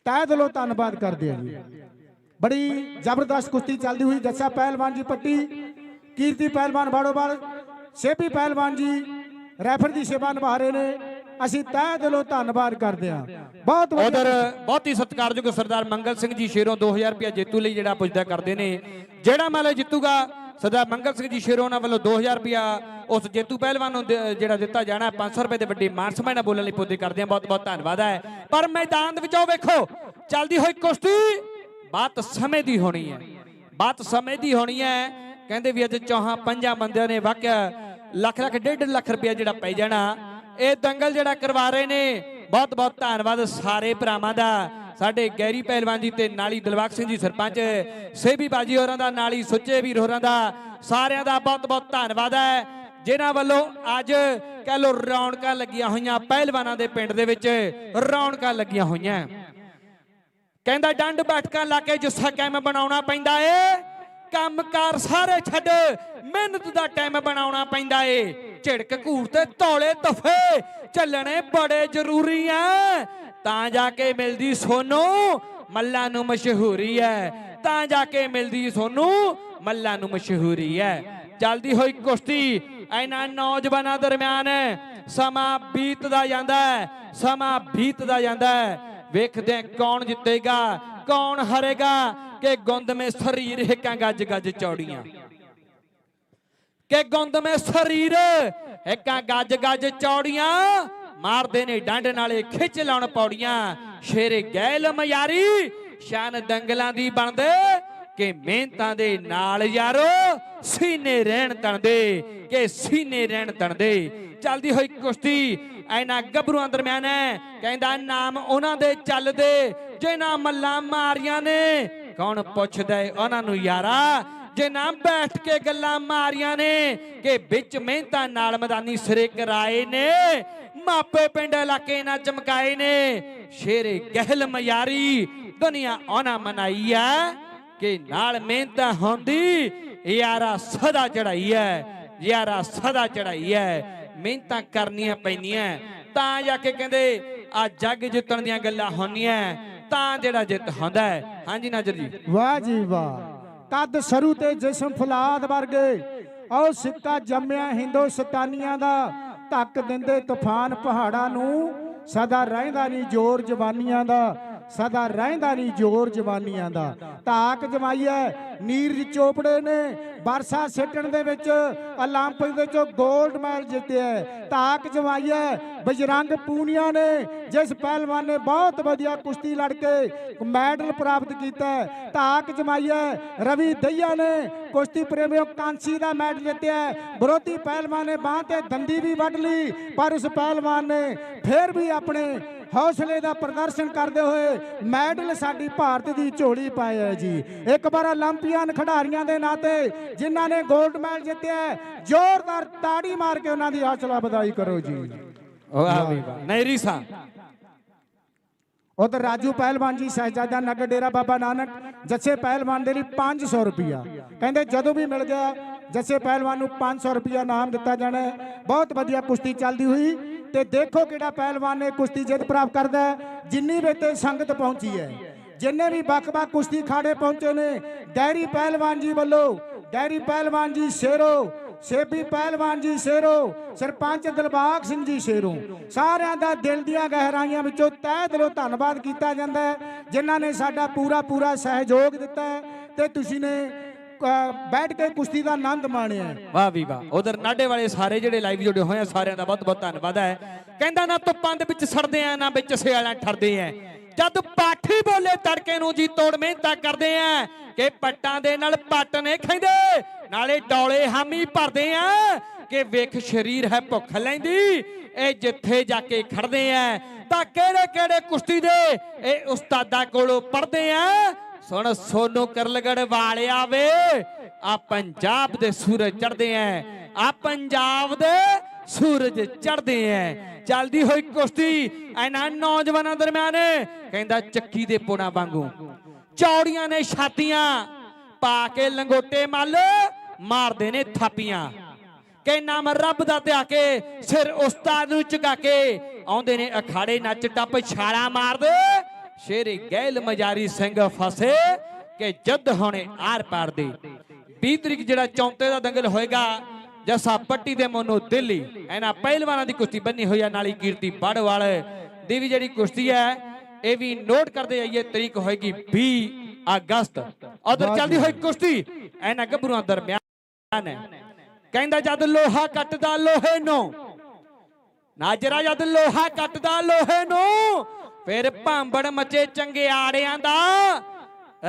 ਤਹਿ ਦਿਲੋਂ ਧੰਨਵਾਦ ਕਰਦੇ ਹਾਂ ਜੀ। ਬੜੀ ਜ਼ਬਰਦਸਤ ਕੁਸ਼ਤੀ ਚੱਲਦੀ ਹੋਈ ਜੱਸਾ ਪਹਿਲਵਾਨ ਜੀ ਪੱਟੀ ਕੀਰਤੀ ਪਹਿਲਵਾਨ ਬਾੜੋਵਾਲ ਸੇਬੀ ਪਹਿਲਵਾਨ ਜੀ ਰੈਫਰ ਦੀ ਸੇਵਾ ਨਿਭਾ ਰਹੇ ਨੇ। ਅਸੀਂ ਤਹਿ ਦਿਲੋਂ ਧੰਨਵਾਦ ਕਰਦੇ ਹਾਂ। ਬਹੁਤ ਉਧਰ ਬਹੁਤ ਹੀ ਸਤਿਕਾਰਯੋਗ ਸਰਦਾਰ ਮੰਗਲ ਸਿੰਘ ਜੀ ਸ਼ੇਰੋਂ 2000 ਰੁਪਇਆ ਜੇਤੂ ਲਈ ਜਿਹੜਾ ਪੁੱਜਦਾ ਕਰਦੇ ਨੇ। ਜਿਹੜਾ ਮਾਲੇ ਜਿੱਤੂਗਾ ਸਰਦਾਰ ਮੰਗਲ ਸਿੰਘ ਜੀ ਸ਼ੇਰੋਂ ਉਹਨਾਂ ਵੱਲੋਂ 2000 ਰੁਪਇਆ ਉਸ ਜੇਤੂ ਪਹਿਲਵਾਨ ਨੂੰ ਜਿਹੜਾ ਦਿੱਤਾ ਜਾਣਾ ਹੈ, 500 ਰੁਪਏ ਦੇ ਵੱਡੇ ਮਾਨ ਸਨਮਾਨ ਨਾਲ ਬੋਲਣ ਲਈ ਪੁੱਜਦੇ ਕਰਦੇ ਹਾਂ। ਬਹੁਤ ਬਹੁਤ ਧੰਨਵਾਦ ਹੈ। ਪਰ ਮੈਦਾਨ ਦੇ ਵਿੱਚ ਵੇਖੋ ਚੱਲਦੀ ਹੋਈ ਕੁਸ਼ਤੀ। ਬਾਤ ਸਮੇਂ ਦੀ ਹੋਣੀ ਹੈ। ਬਾਤ ਸਮੇਂ ਦੀ ਹੋਣੀ ਹੈ। ਕਹਿੰਦੇ ਵੀ ਅੱਜ ਚੌਹਾਂ ਪੰਜਾਂ ਬੰਦਿਆਂ ਨੇ ਵਾਕਿਆ ਲੱਖ ਲੱਖ, ਡੇਢ ਲੱਖ ਰੁਪਇਆ ਜਿਹੜਾ ਪੈ ਜਾਣਾ। ਇਹ ਦੰਗਲ ਜਿਹੜਾ ਕਰਵਾ ਰਹੇ ਨੇ ਬਹੁਤ ਬਹੁਤ ਧੰਨਵਾਦ ਸਾਰੇ ਭਰਾਵਾਂ ਦਾ। ਸਾਡੇ ਗੈਰੀ ਪਹਿਲਵਾਨ ਜੀ ਤੇ ਨਾਲੀ ਦਿਲਬਾਗ ਸਿੰਘ ਜੀ ਸਰਪੰਚ, ਸੇਬੀ ਬਾਜੀ ਹੋਰਾਂ ਦਾ, ਨਾਲੀ ਸੁੱਚੇ ਵੀਰ ਹੋਰਾਂ ਦਾ, ਸਾਰਿਆਂ ਦਾ ਬਹੁਤ ਬਹੁਤ ਧੰਨਵਾਦ ਹੈ। ਜਿਨ੍ਹਾਂ ਵੱਲੋਂ ਅੱਜ ਕਹਿ ਲੋ ਰੌਣਕਾਂ ਲੱਗੀਆਂ ਹੋਈਆਂ ਪਹਿਲਵਾਨਾਂ ਦੇ ਪਿੰਡ ਦੇ ਵਿੱਚ, ਰੌਣਕਾਂ ਲੱਗੀਆਂ ਹੋਈਆਂ। ਕਹਿੰਦਾ, ਡੰਡ ਬੈਠਕਾਂ ਲਾ ਕੇ ਜੁੱਸਾ ਕਾਇਮ ਬਣਾਉਣਾ ਪੈਂਦਾ ਏ। ਕੰਮਕਾਰ ਸਾਰੇ ਛੱਡ, ਮਿਹਨਤ ਦਾ ਟਾਈਮ ਬਣਾਉਣਾ ਪੈਂਦਾ ਏ। ਝਿੜਕ ਘੂਰ ਤੇ ਧੌਲੇ ਤਫੇ, ਚੱਲਣੇ ਬੜੇ ਜ਼ਰੂਰੀ ਐ। ਤਾਂ ਜਾ ਕੇ ਮਿਲਦੀ ਸੋਨੂੰ, ਮੱਲਾ ਨੂੰ ਮਸ਼ਹੂਰੀ ਐ। ਤਾਂ ਜਾ ਕੇ ਮਿਲਦੀ ਸੋਨੂੰ, ਮੱਲਾ ਨੂੰ ਮਸ਼ਹੂਰੀ ਐ। ਚੱਲਦੀ ਹੋਈ ਕੁਸ਼ਤੀ, ਇਹਨਾਂ ਨੌਜਵਾਨਾਂ ਦਰਮਿਆਨ ਸਮਾਂ ਬੀਤਦਾ ਜਾਂਦਾ ਸਮਾਂ ਬੀਤਦਾ ਜਾਂਦਾ ਹੈ ਵੇਖਦੇ ਹਾਂ ਕੌਣ ਜਿੱਤੇਗਾ, ਕੌਣ ਹਾਰੇਗਾ, ਕਿ ਗੁੰਦ ਮੇ ਸਰੀਰ ਹਿੱਕਾਂ ਗੱਜ ਗੱਜ ਚੌੜੀਆਂ। ਕਿ ਗੁੰਦ ਮੇ ਸਰੀਰ ਹਿੱਕਾਂ ਗੱਜ ਗੱਜ ਚੌੜੀਆਂ, ਮਾਰਦੇ ਨੇ ਡੰਡ ਨਾਲੇ ਖਿੱਚ ਲਾਉਣ ਪੌੜੀਆਂ। ਸ਼ੇਰੇ ਗੈਲ ਮਿਆਰੀ, ਸ਼ਾਨ ਦੰਗਲਾਂ ਦੀ ਬਣਦੇ ਕਿ ਮਿਹਨਤਾਂ ਦੇ ਨਾਲ ਯਾਰੋ, ਸੀਨੇ ਰਹਿਣ ਤਣਦੇ, ਕਿ ਸੀਨੇ ਰਹਿਣ ਤਣਦੇ। ਚੱਲਦੀ ਹੋਈ ਕੁਸ਼ਤੀ ਐਨਾ ਗੱਭਰੂਆਂ ਦਰਮਿਆਨ ਹੈ। ਕਹਿੰਦਾ ਨਾਮ ਉਹਨਾਂ ਦੇ ਚੱਲਦੇ ਜਿਨ੍ਹਾਂ ਮੱਲਾਂ ਮਾਰੀਆਂ ਨੇ। ਕੌਣ ਪੁੱਛਦਾ ਉਹਨਾਂ ਨੂੰ ਯਾਰਾ ਜੇ ਨਾ ਬੈਠ ਕੇ ਗੱਲਾਂ ਮਾਰੀਆਂ ਨੇ, ਕਿ ਵਿੱਚ ਮਿਹਨਤਾਂ ਨਾਲ ਮੈਦਾਨੀ ਸਿਰੇ ਕਰਾਏ ਨੇ। ਮਾਪੇ ਪਿੰਡ ਇਲਾਕੇ ਨਾਲ ਚਮਕਾਏ ਨੇ। ਸ਼ੇਰੇ ਗਹਿਲ ਮਿਆਰੀ ਦੁਨੀਆ ਉਹਨਾਂ ਮਨਾਈ ਹੈ। ਕਿ ਨਾਲ ਮਿਹਨਤ ਹੁੰਦੀ, ਯਾਰਾ ਸਦਾ ਚੜਾਈ ਐ ਯਾਰਾ ਸਦਾ ਚੜਾਈ ਐ ਮਿਹਨਤਾਂ ਕਰਨੀਆਂ ਪੈਂਦੀਆਂ। ਤਾਂ ਜਾ ਕੇ ਕਹਿੰਦੇ, ਆ ਜੱਗ ਜਿੱਤਣ ਦੀਆਂ ਗੱਲਾਂ ਹੁੰਦੀਆਂ ਤਾਂ ਜਿਹੜਾ ਜਿੱਤ ਹੁੰਦਾ ਹੈ। ਹਾਂਜੀ ਨਾਜਰ ਜੀ। ਵਾਹ ਜੀ ਵਾਹ। ਕੱਦ ਸਰੂ ਤੇ ਜਿਸਮ ਫੁਲਾਦ ਵਰਗੇ ਆਓ ਸਿੱਕਾ ਜੰਮਿਆ ਹਿੰਦੁਸਤਾਨੀਆਂ ਦਾ, ਧੱਕ ਦਿੰਦੇ ਤੂਫਾਨ ਪਹਾੜਾਂ ਨੂੰ, ਸਦਾ ਰਹਿੰਦਾ ਨਹੀਂ ਜ਼ੋਰ ਜਵਾਨੀਆਂ ਦਾ। ਸਦਾ ਰਹਿੰਦਾ ਨਹੀਂ ਜੋਰ ਜਵਾਨੀਆਂ ਦਾ। ਧਾਕ ਹੈ ਨੀਰਜ ਚੋਪੜੇ ਨੇ ਬਰਸਾ ਸਿੱਟਣ ਦੇ ਵਿੱਚ 올림픽 ਦੇ ਵਿੱਚ 골ਡ ਮੈਡਲ ਜਿੱਤਿਆ ਧਾਕ ਹੈ ਬਜਰੰਗ ਪੂਨੀਆ ਨੇ ਜਿਸ ਪਹਿਲਵਾਨ ਨੇ ਬਹੁਤ ਵਧੀਆ ਕੁਸ਼ਤੀ ਲੜ ਕੇ ਮੈਡਲ ਪ੍ਰਾਪਤ ਕੀਤਾ ਧਾਕ ਹੈ ਰਵੀ ਦਈਆ ਨੇ ਕੁਸ਼ਤੀ ਪ੍ਰੇਮੀ ਕਾਂਸੀ ਦਾ ਮੈਡਲ ਜਿੱਤਿਆ ਵਿਰੋਧੀ ਪਹਿਲਵਾਨ ਨੇ ਬਾਹ ਤੇ ਦੰਦੀ ਵੀ ਵੱਢ ਲਈ, ਪਰ ਉਸ ਪਹਿਲਵਾਨ ਨੇ ਫੇਰ ਵੀ ਆਪਣੇ ਹੌਸਲੇ ਦਾ ਪ੍ਰਦਰਸ਼ਨ ਕਰਦੇ ਹੋਏ ਮੈਡਲ ਸਾਡੀ ਭਾਰਤ ਦੀ ਝੋਲੀ ਪਾਇਆ ਹੈ ਜੀ। ਇੱਕ ਵਾਰ 올림픽ੀਅਨ ਖਿਡਾਰੀਆਂ ਦੇ ਨਾਤੇ ਜਿਨ੍ਹਾਂ ਨੇ 골ਡ ਮੈਡਲ ਜਿੱਤਿਆ ਜ਼ੋਰਦਾਰ ਤਾੜੀ ਮਾਰ ਕੇ ਉਹਨਾਂ ਦੀ ਹੌਸਲਾ ਵਧਾਈ ਕਰੋ ਜੀ। ਵਾਹ ਵੀ ਵਾਹ। ਨਹਿਰੀ ਸਾਂ ਉਧਰ ਰਾਜੂ ਪਹਿਲਵਾਨ ਜੀ ਸਹਿਜਾਦਾ ਨਗਰ ਡੇਰਾ ਬਾਬਾ ਨਾਨਕ ਜੱਸੇ ਪਹਿਲਵਾਨ ਦੇ ਲਈ 500 ਰੁਪਇਆ ਕਹਿੰਦੇ ਜਦੋਂ ਵੀ ਮਿਲ ਗਿਆ ਜੱਸੇ ਪਹਿਲਵਾਨ ਨੂੰ 500 ਰੁਪਇਆ ਨਾਮ ਦਿੱਤਾ ਜਾਣਾ ਬਹੁਤ ਵਧੀਆ ਕੁਸ਼ਤੀ ਚੱਲਦੀ ਹੋਈ। ਤੇ ਦੇਖੋ ਕਿਹੜਾ ਪਹਿਲਵਾਨ ਨੇ ਕੁਸ਼ਤੀ ਜਿੱਤ ਪ੍ਰਾਪਤ ਕਰਦਾ ਹੈ। ਜਿੰਨੀ ਵੀ ਤੇ ਸੰਗਤ ਪਹੁੰਚੀ ਹੈ, ਜਿੰਨੇ ਵੀ ਵੱਖ-ਵੱਖ ਕੁਸ਼ਤੀ ਖਾੜੇ ਪਹੁੰਚੇ ਨੇ, ਡੈਰੀ ਪਹਿਲਵਾਨ ਜੀ ਵੱਲੋਂ, ਡੈਰੀ ਪਹਿਲਵਾਨ ਜੀ ਸ਼ੇਰੋ, ਸੇਬੀ ਪਹਿਲਵਾਨ ਜੀ ਸ਼ੇਰੋ, ਸਰਪੰਚ ਦਿਲਬਾਗ ਸਿੰਘ ਜੀ ਸ਼ੇਰੋ, ਸਾਰਿਆਂ ਦਾ ਦਿਲ ਦੀਆਂ ਗਹਿਰਾਈਆਂ ਵਿੱਚੋਂ ਤਹਿ ਦਿਲੋਂ ਧੰਨਵਾਦ ਕੀਤਾ ਜਾਂਦਾ ਹੈ, ਜਿਨ੍ਹਾਂ ਨੇ ਸਾਡਾ ਪੂਰਾ ਪੂਰਾ ਸਹਿਯੋਗ ਦਿੱਤਾ ਹੈ ਤੇ ਤੁਸੀਂ ਨੇ ਬੈਠ ਕੇ ਕੁਸ਼ਤੀ ਦਾ ਆਨੰਦ ਮਾਣਿਆ। ਵਾਹ ਵੀ ਵਾਹ। ਉਧਰ ਨਾਡੇ ਵਾਲੇ ਸਾਰੇ ਜਿਹੜੇ ਲਾਈਵ ਜੁੜੇ ਹੋਏ ਆ, ਸਾਰਿਆਂ ਦਾ ਬਹੁਤ ਬਹੁਤ ਧੰਨਵਾਦ ਹੈ। ਕਹਿੰਦਾ ਨਾ ਧੁੱਪਾਂ ਦੇ ਵਿੱਚ ਸੜਦੇ ਆ, ਨਾ ਵਿੱਚ ਸਿਆਲਾਂ ਠਰਦੇ ਆ। ਜਦ ਪਾਠੀ ਬੋਲੇ ਤੜਕੇ ਨੂੰ ਜੀ ਤੋੜ ਮਿਹਨਤਾਂ ਕਰਦੇ ਆ, ਕਿ ਪੱਟਾਂ ਦੇ ਨਾਲ ਪੱਟ ਨੇ ਖੈਂਦੇ, ਨਾਲੇ ਡੌਲੇ ਹਾਮੀ ਭਰਦੇ ਆ। ਕਿ ਵੇਖ ਸ਼ਰੀਰ ਹੈ ਭੁੱਖ ਲੈਂਦੀ, ਇਹ ਜਿੱਥੇ ਜਾ ਕੇ ਖੜਦੇ ਆ। ਤਾਂ ਕਿਹੜੇ ਕਿਹੜੇ ਕੁਸ਼ਤੀ ਦੇ ਇਹ ਉਸਤਾਦਾਂ ਕੋਲੋਂ ਪੜਦੇ ਆ? ਸੁਣ, ਸੋਨੂ ਕਰਲਗੜ ਵਾਲਿਆ ਵੇ ਆ ਪੰਜਾਬ ਦੇ ਸੂਰਜ ਚੜਦੇ ਐ। ਆ ਪੰਜਾਬ ਦੇ ਸੂਰਜ ਚੜਦੇ ਐ। ਚੱਲਦੀ ਹੋਈ ਕੁਸ਼ਤੀ ਇਹਨਾਂ ਨੌਜਵਾਨਾਂ ਦਰਮਿਆਨ ਕਹਿੰਦਾ ਚੱਕੀ ਦੇ ਪੋਣਾ ਵਾਂਗੂ। ਚੌੜੀਆਂ ਨੇ ਛਾਤੀਆਂ, ਪਾ ਕੇ ਲੰਗੋਟੇ ਮੱਲ, ਮਾਰਦੇ ਨੇ ਥਾਪੀਆਂ। ਕਿ ਨਾਮ ਰੱਬ ਦਾ ਧਿਆ ਕੇ, ਸਿਰ ਉਸਤਾਦ ਨੂੰ ਝੁਕਾ ਕੇ ਆਉਂਦੇ ਨੇ ਅਖਾੜੇ ਨੱਚ ਟੱਪ, ਛਾਲਾ ਮਾਰਦੇ ਸ਼ੇਰੇ ਗੈਲ ਮਜਾਰੀ ਸਿੰਘ ਫਸੇ ਕਿ ਜਦ ਹੁਣੇ ਆਰ ਪਾਰ ਦੇ। 20 ਤਰੀਕ ਜਿਹੜਾ ਚੌਂਤੇ ਦਾ ਦੰਗਲ ਹੋਏਗਾ ਜਸਾ ਪੱਟੀ ਦੇ ਮੋਨੋ ਦਿੱਲੀ ਇਹਨਾਂ ਪਹਿਲਵਾਨਾਂ ਦੀ ਕੁਸ਼ਤੀ ਬੰਨੀ ਹੋਈ ਆ ਨਾਲੀ ਕੀਰਤੀ ਬੜਵਾਲ। ਦੀ ਵੀ ਜਿਹੜੀ ਕੁਸ਼ਤੀ ਹੈ ਇਹ ਵੀ ਨੋਟ ਕਰਦੇ ਆਈਏ ਤਰੀਕ ਹੋਏਗੀ 20 ਅਗਸਤ। ਉਧਰ ਚੱਲਦੀ ਹੋਈ ਕੁਸ਼ਤੀ ਇਹਨਾਂ ਗੱਭਰੂਆਂ ਦਰਮਿਆਨ ਹੈ। ਕਹਿੰਦਾ ਜਦ ਲੋਹਾ ਕੱਟਦਾ ਲੋਹੇ ਨੂੰ ਨਾਜਰਾ ਜਦ ਲੋਹਾ ਕੱਟਦਾ ਲੋਹੇ ਨੂੰ ਫਿਰ ਭਾਂਬੜ ਮਚੇ ਚੰਗਿਆੜਿਆਂ ਦਾ।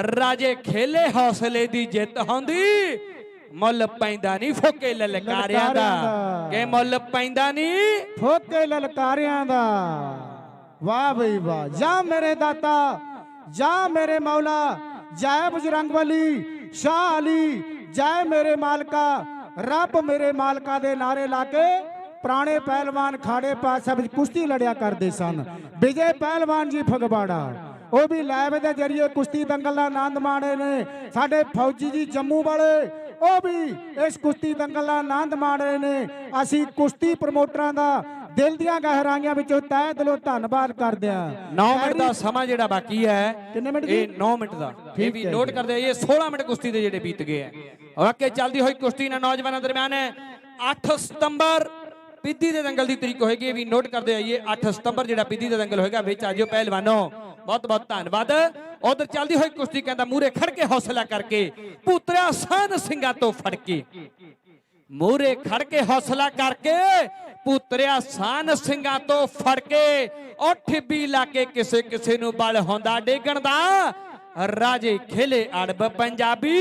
ਰਾਜੇ ਖੇਲੇ ਹੌਸਲੇ ਦੀ ਜਿੱਤ ਹੁੰਦੀ। ਮੁੱਲ ਪੈਂਦਾ ਨਹੀਂ ਫੋਕੇ ਲਲਕਾਰਿਆਂ ਦਾ। ਕਿ ਮੁੱਲ ਪੈਂਦਾ ਨਹੀਂ ਫੋਕੇ ਲਲਕਾਰਿਆਂ ਦਾ। ਵਾਹ ਬਈ ਵਾਹ। ਜਾ ਮੇਰੇ ਦਾਤਾ ਜਾ ਮੇਰੇ ਮੌਲਾ। ਜੈ ਬਜਰੰਗਬਲੀ ਸ਼ਾਹ ਅਲੀ। ਜੈ ਮੇਰੇ ਮਾਲਕਾ। ਰੱਬ ਮੇਰੇ ਮਾਲਕਾ ਦੇ ਨਾਰੇ ਲਾ ਕੇ ਪੁਰਾਣੇ ਪਹਿਲਵਾਨ ਖਾੜੇ ਪਾਸਾ ਵਿੱਚ ਕੁਸ਼ਤੀ ਲੜਿਆ ਕਰਦੇ ਸਨ। ਵਿਜੇ ਪਹਿਲਵਾਨ ਜੀ ਫਗਵਾੜਾ ਉਹ ਵੀ ਲਾਈਵ ਦੇ ਜਰੀਏ ਕੁਸ਼ਤੀ ਦੰਗਲ ਦਾ ਆਨੰਦ ਮਾਣੇ ਨੇ। ਸਾਡੇ ਫੌਜੀ ਜੀ ਜੰਮੂ ਵਾਲੇ ਉਹ ਵੀ ਇਸ ਕੁਸ਼ਤੀ ਦੰਗਲ ਦਾ ਆਨੰਦ ਮਾਣ ਨੇ। ਅਸੀਂ ਕੁਸ਼ਤੀ ਪ੍ਰਮੋਟਰਾਂ ਦਾ ਦਿਲ ਦੀਆਂ ਗਹਿਰਾਈਆਂ ਵਿੱਚੋਂ ਤਹਿ ਦਿਲੋਂ ਧੰਨਵਾਦ ਕਰਦੇ ਹਾਂ। 9 ਮਿੰਟ ਦਾ ਸਮਾਂ ਜਿਹੜਾ ਬਾਕੀ ਹੈ ਕਿੰਨੇ ਮਿੰਟ? ਇਹ 9 ਮਿੰਟ ਦਾ। ਇਹ ਵੀ ਨੋਟ। ਕਰਦੇ ਆਈਏ 16 ਮਿੰਟ ਕੁਸ਼ਤੀ ਦੇ ਜਿਹੜੇ ਬੀਤ ਗਏ ਹੈ। ਔਰ ਅੱਗੇ ਚੱਲਦੀ ਹੋਈ ਕੁਸ਼ਤੀ ਨਾਲ ਨੌਜਵਾਨਾਂ ਦਰਮਿਆਨ ਹੈ। 8 ਸਤੰਬਰ ਪਿੱਦੀ ਦੇ ਦੰਗਲ ਦੀ ਤਰੀਕ ਹੋਏਗੀ ਵੀ ਨੋਟ ਕਰਦੇ ਆਈਏ 8 ਸਤੰਬਰ ਜਿਹੜਾ ਪਿੱਦੀ ਦਾ ਦੰਗਲ ਹੋਏਗਾ, ਵਿੱਚ ਆਜੋ ਪਹਿਲਵਾਨੋ। ਬਹੁਤ ਬਹੁਤ ਧੰਨਵਾਦ। ਉਧਰ ਚੱਲਦੀ ਹੋਈ ਕੁਸ਼ਤੀ ਕਹਿੰਦਾ ਮੂਰੇ ਖੜ ਕੇ ਹੌਸਲਾ ਕਰਕੇ, ਪੁੱਤਰਿਆ ਸਾਨ ਸਿੰਘਾਂ ਤੋਂ ਫੜ ਕੇ ਮੂਰੇ ਖੜ ਕੇ ਹੌਸਲਾ ਕਰਕੇ, ਪੁੱਤਰਿਆ ਸਾਨ ਸਿੰਘਾਂ ਤੋਂ ਫੜ ਕੇ ਉੱਠ ਵੀ ਲਾ ਕੇ ਕਿਸੇ ਕਿਸੇ ਨੂੰ ਬਲ ਹੁੰਦਾ ਡੇਗਣ ਦਾ। ਰਾਜੇ ਖੇਲੇ ਅੜਬ ਪੰਜਾਬੀ,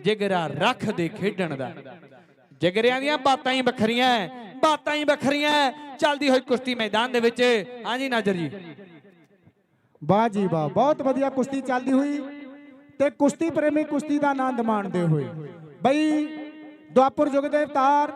ਜਿਗਰਾ ਰੱਖ ਦੇ ਖੇਡਣ ਦਾ। ਜਿਗਰਿਆਂ ਦੀਆਂ ਬਾਤਾਂ ਹੀ ਵੱਖਰੀਆਂ ਬਾਤਾਂ ਹੀ ਵੱਖਰੀਆਂ ਚੱਲਦੀ ਹੋਈ ਕੁਸ਼ਤੀ ਮੈਦਾਨ ਦੇ ਵਿੱਚ। ਹਾਂਜੀ, ਨਾਜਰ ਜੀ। ਵਾਹ ਜੀ ਵਾਹ। ਬਹੁਤ ਵਧੀਆ ਕੁਸ਼ਤੀ ਚੱਲਦੀ ਹੋਈ ਤੇ ਕੁਸ਼ਤੀ ਪ੍ਰੇਮੀ ਕੁਸ਼ਤੀ ਦਾ ਆਨੰਦ ਮਾਣਦੇ ਹੋਏ। ਬਈ, ਦੁਆਪੁਰ ਯੁੱਗ ਦੇ ਅਵਤਾਰ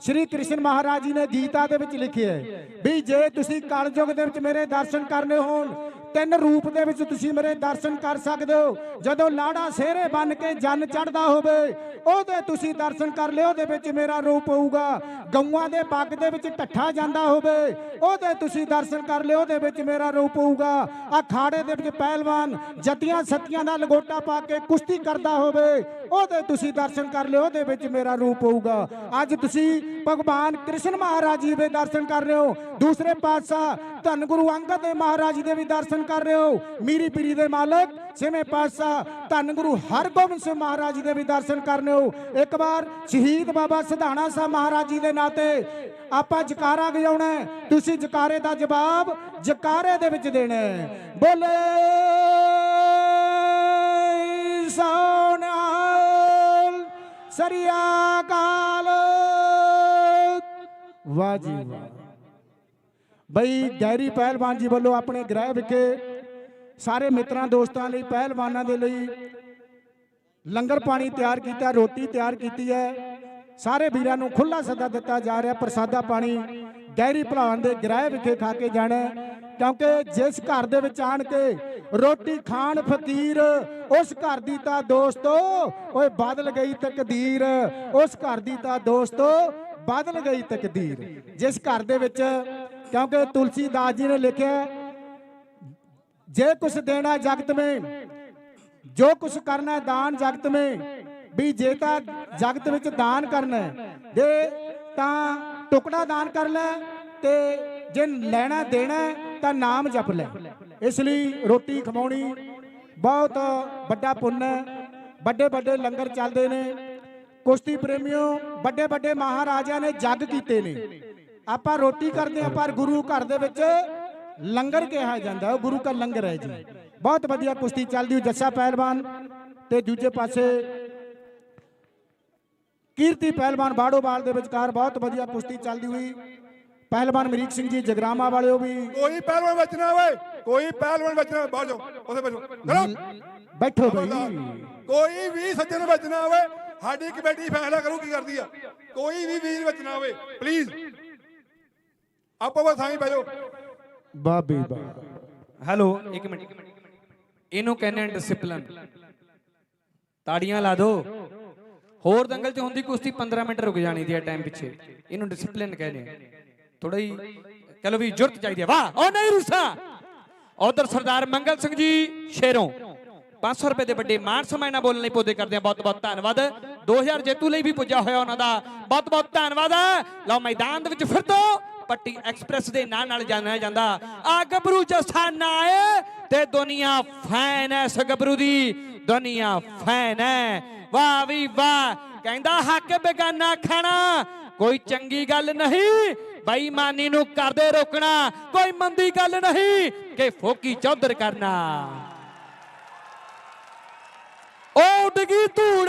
ਸ਼੍ਰੀ ਕ੍ਰਿਸ਼ਨ ਮਹਾਰਾਜ ਜੀ ਨੇ ਗੀਤਾ ਦੇ ਵਿੱਚ ਲਿਖਿਆ ਹੈ। ਵੀ ਜੇ ਤੁਸੀਂ ਕਲਯੁੱਗ ਦੇ ਵਿੱਚ ਮੇਰੇ ਦਰਸ਼ਨ ਕਰਨੇ ਹੋਣ ਤਿੰਨ ਰੂਪ ਦੇ ਵਿੱਚ ਤੁਸੀਂ ਮੇਰੇ ਦਰਸ਼ਨ ਕਰ ਸਕਦੇ ਹੋ। ਜਦੋਂ ਲਾੜਾ ਸਿਹਰੇ ਬਨ ਕੇ ਜਨ ਚੜਦਾ ਹੋਵੇ, ਉਹਦੇ ਤੁਸੀਂ ਦਰਸ਼ਨ ਕਰ ਲਿਓ, ਉਹਦੇ ਵਿੱਚ ਮੇਰਾ ਰੂਪ ਹੋਊਗਾ। ਗਊਆਂ ਦੇ ਪੱਗ ਦੇ ਵਿੱਚ ਢੱਠਾ ਜਾਂਦਾ ਹੋਵੇ, ਉਹਦੇ ਤੁਸੀਂ ਦਰਸ਼ਨ ਕਰ ਲਿਓ, ਉਹਦੇ ਵਿੱਚ ਮੇਰਾ ਰੂਪ ਹੋਊਗਾ। ਆ ਖਾੜੇ ਦੇ ਵਿੱਚ ਪਹਿਲਵਾਨ ਜਤੀਆਂ ਸਤੀਆਂ ਦਾ ਲਗੋਟਾ ਪਾ ਕੇ ਕੁਸ਼ਤੀ ਕਰਦਾ ਹੋਵੇ ਉਹਦੇ ਤੁਸੀਂ ਦਰਸ਼ਨ ਕਰ ਲਿਓ, ਉਹਦੇ ਵਿੱਚ ਮੇਰਾ ਰੂਪ ਹੋਊਗਾ ਅੱਜ ਤੁਸੀਂ ਭਗਵਾਨ ਕ੍ਰਿਸ਼ਨ ਮਹਾਰਾਜ ਜੀ ਦੇ ਦਰਸ਼ਨ ਕਰ ਰਹੇ ਹੋ। ਦੂਸਰੇ ਪਾਤਸ਼ਾਹ ਧੰਨ ਗੁਰੂ ਅੰਗਦ ਦੇਵ ਮਹਾਰਾਜ ਜੀ ਦੇ ਵੀ ਦਰਸ਼ਨ ਕਰ ਰਹੇ ਹੋ। ਮੀਰੀ ਪੀਰੀ ਦੇ ਮਾਲਕ, ਛੇਵੇਂ ਪਾਤਸ਼ਾਹ ਧੰਨ ਗੁਰੂ ਹਰਗੋਬਿੰਦ ਸਿੰਘ ਮਹਾਰਾਜ ਜੀ ਦੇ ਵੀ ਦਰਸ਼ਨ ਕਰਨੇ ਹੋ। ਇੱਕ ਵਾਰ ਸ਼ਹੀਦ ਬਾਬਾ ਸਿਧਾਣਾ ਸਾਹਿਬ ਮਹਾਰਾਜ ਜੀ ਦੇ ਨਾਂ 'ਤੇ ਆਪਾਂ ਜਕਾਰਾ ਗਜਾਉਣਾ ਤੁਸੀਂ ਜਕਾਰੇ ਦਾ ਜਵਾਬ ਜਕਾਰੇ ਦੇ ਵਿੱਚ ਦੇਣਾ ਬੋਲੇ ਸੋਨਾਲ ਸਰੀਆ ਕਾਲ। ਵਾਹ ਜੀ ਵਾਹ। ਬਈ ਗੈਰੀ ਪਹਿਲਵਾਨ ਜੀ ਵੱਲੋਂ ਆਪਣੇ ਗ੍ਰਹਿ ਵਿਖੇ ਸਾਰੇ ਮਿੱਤਰਾਂ, ਦੋਸਤਾਂ ਲਈ ਪਹਿਲਵਾਨਾਂ ਦੇ ਲਈ ਲੰਗਰ ਪਾਣੀ ਤਿਆਰ ਕੀਤਾ, ਰੋਟੀ ਤਿਆਰ ਕੀਤੀ ਹੈ। ਸਾਰੇ ਵੀਰਾਂ ਨੂੰ ਖੁੱਲਾ ਸੱਦਾ ਦਿੱਤਾ ਜਾ ਰਿਹਾ, ਪ੍ਰਸਾਦਾ ਪਾਣੀ ਗਹਿਰੀ ਭਲਵਾਨ ਦੇ ਗ੍ਰਹਿ ਵਿਖੇ ਖਾ ਕੇ ਜਾਣਾ ਕਿਉਂਕਿ ਜਿਸ ਘਰ ਦੇ ਵਿੱਚ ਆਣ ਕੇ ਰੋਟੀ ਖਾਣ ਫਕੀਰ, ਉਸ ਘਰ ਦੀ ਤਾਂ ਦੋਸਤੋ, ਓਏ ਬਦਲ ਗਈ ਤਕਦੀਰ, ਉਸ ਘਰ ਦੀ ਤਾਂ ਦੋਸਤੋ, ਬਦਲ ਗਈ ਤਕਦੀਰ। ਜਿਸ ਘਰ ਦੇ ਵਿੱਚ, ਕਿਉਂਕਿ ਤੁਲਸੀਦਾਸ ਜੀ ਨੇ ਲਿਖਿਆ ਜੇ ਕੁਛ ਦੇਣਾ ਜਗਤ ਮੇ, ਜੋ ਕੁਛ ਕਰਨਾ ਦਾਨ ਜਗਤ ਮੇ, ਵੀ ਜੇ ਤਾਂ ਜਗਤ ਵਿੱਚ ਦਾਨ ਕਰਨਾ ਦੇ ਤਾਂ ਟੁਕੜਾ ਦਾਨ ਕਰ ਲੈ, ਤੇ ਜੇ ਲੈਣਾ ਦੇਣਾ ਤਾਂ ਨਾਮ ਜਪ ਲੈ। ਇਸ ਲਈ ਰੋਟੀ ਖਵਾਉਣੀ ਬਹੁਤ ਵੱਡਾ ਪੁੰਨ ਹੈ। ਵੱਡੇ ਵੱਡੇ ਲੰਗਰ ਚੱਲਦੇ ਨੇ। ਕੁਸ਼ਤੀ ਪ੍ਰੇਮੀਓ, ਵੱਡੇ ਵੱਡੇ ਮਹਾਰਾਜਾ ਨੇ ਜੱਗ ਕੀਤੇ ਨੇ। ਆਪਾਂ ਰੋਟੀ ਕਰਦੇ ਹਾਂ ਪਰ ਗੁਰੂ ਘਰ ਦੇ ਵਿੱਚ ਲੰਗਰ ਕਿਹਾ ਜਾਂਦਾ ਉਹ ਗੁਰੂ ਦਾ ਲੰਗਰ ਹੈ ਜੀ। ਬਹੁਤ ਵਧੀਆ ਕੁਸ਼ਤੀ ਚੱਲਦੀ ਹੋਈ, ਜੱਸਾ ਪਹਿਲਵਾਨ ਤੇ ਦੂਜੇ ਪਾਸੇ ਕੀਰਤੀ ਪਹਿਲਵਾਨ ਬਾੜੋਵਾਲ ਦੇ ਵਿਚਕਾਰ ਬਹੁਤ ਵਧੀਆ ਕੁਸ਼ਤੀ ਚੱਲਦੀ ਹੋਈ। ਪਹਿਲਵਾਨ ਮਰੀਕ ਸਿੰਘ ਜੀ ਜਗਰਾਮਾ ਵਾਲਿਓ ਵੀ। ਕੋਈ ਪਹਿਲਵਾਨ ਬਚਣਾ ਓਏ ਕੋਈ ਪਹਿਲਵਾਨ ਬਚਣਾ ਬਾਹਰ ਜਾਓ ਉੱਥੇ ਬੈਠੋ ਚਲੋ। ਬੈਠੋ ਬਈ। ਕੋਈ ਵੀ ਸੱਜਣ ਬਚਣਾ ਹੋਵੇ ਸਾਡੀ ਕਮੇਟੀ ਫੈਸਲਾ ਕਰੂ ਕੀ ਕਰਦੀ ਆ? ਕੋਈ ਵੀ ਵੀਰ ਬਚਣਾ ਹੋਵੇ ਪਲੀਜ਼ ਆਪੋ ਬਸ ਥਾਂ ਬੈਜੋ ਬਾਬੀ ਬਾ ਹੈਲੋ ਇੱਕ ਮਿੰਟ। ਇਹਨੂੰ ਕਹਿੰਦੇ ਆ ਡਿਸਪਲਿਨ ਤਾੜੀਆਂ ਲਾ ਦਿਓ ਹੋਰ ਦੰਗਲ ਚ ਹੁੰਦੀ ਕੁਸ਼ਤੀ 15 ਮਿੰਟ ਰੁਕ ਜਾਣੀ ਦੀ ਟਾਈਮ ਪਿੱਛੇ। ਇਹਨੂੰ ਡਿਸਪਲਿਨ ਕਹਿੰਦੇ ਆ। ਥੋੜੀ ਹੀ ਚਲੋ ਵੀ ਜੁਰਤ ਚਾਹੀਦੀ ਹੈ। ਵਾਹ, ਉਹ ਨਹੀਂ ਰੁੱਸਾ। ਉਧਰ ਸਰਦਾਰ ਮੰਗਲ ਸਿੰਘ ਜੀ ਸ਼ੇਰੋਂ। 500 ਰੁਪਏ ਦੇ ਵੱਡੇ ਮਾਨ ਸਨਮਾਨ ਬੋਲਣ ਲਈ ਪੌਦੇ ਕਰਦੇ ਆ। ਬਹੁਤ ਬਹੁਤ ਧੰਨਵਾਦ। 2000 ਜੇਤੂ ਲਈ ਵੀ ਪੁੱਜਾ ਹੋਇਆ ਉਹਨਾਂ ਦਾ। ਬਹੁਤ ਬਹੁਤ ਧੰਨਵਾਦ। ਲਓ ਮੈਦਾਨ ਦੇ ਵਿੱਚ ਫਿਰ ਤੋਂ ਪੱਟੀ ਐਕਸਪ੍ਰੈਸ ਦੇ ਨਾਂ ਨਾਲ ਜਾਣਿਆ ਜਾਂਦਾ। ਆ ਗੱਭਰੂ ਜੱਸਾ ਏ ਤੇ ਦੁਨੀਆ ਫੈਨ ਐ ਇਸ ਗੱਭਰੂ ਦੀ। ਦੁਨੀਆ ਫੈਨ ਐ। ਵਾਹ ਵੀ ਵਾਹ। ਕਹਿੰਦਾ ਹੱਕ ਬੇਗਾਨਾ ਖਾਣਾ। ਕੋਈ ਚੰਗੀ ਗੱਲ ਨਹੀਂ। ਬੇਈਮਾਨੀ ਨੂੰ ਕਰਦੇ ਰੋਕਣਾ ਕੋਈ ਮੰਦੀ ਗੱਲ ਨਹੀਂ ਕਿ ਫੋਕੀ ਚੌਧਰ ਕਰਨਾ ਉਹ ਡਗੀ ਧੂੜ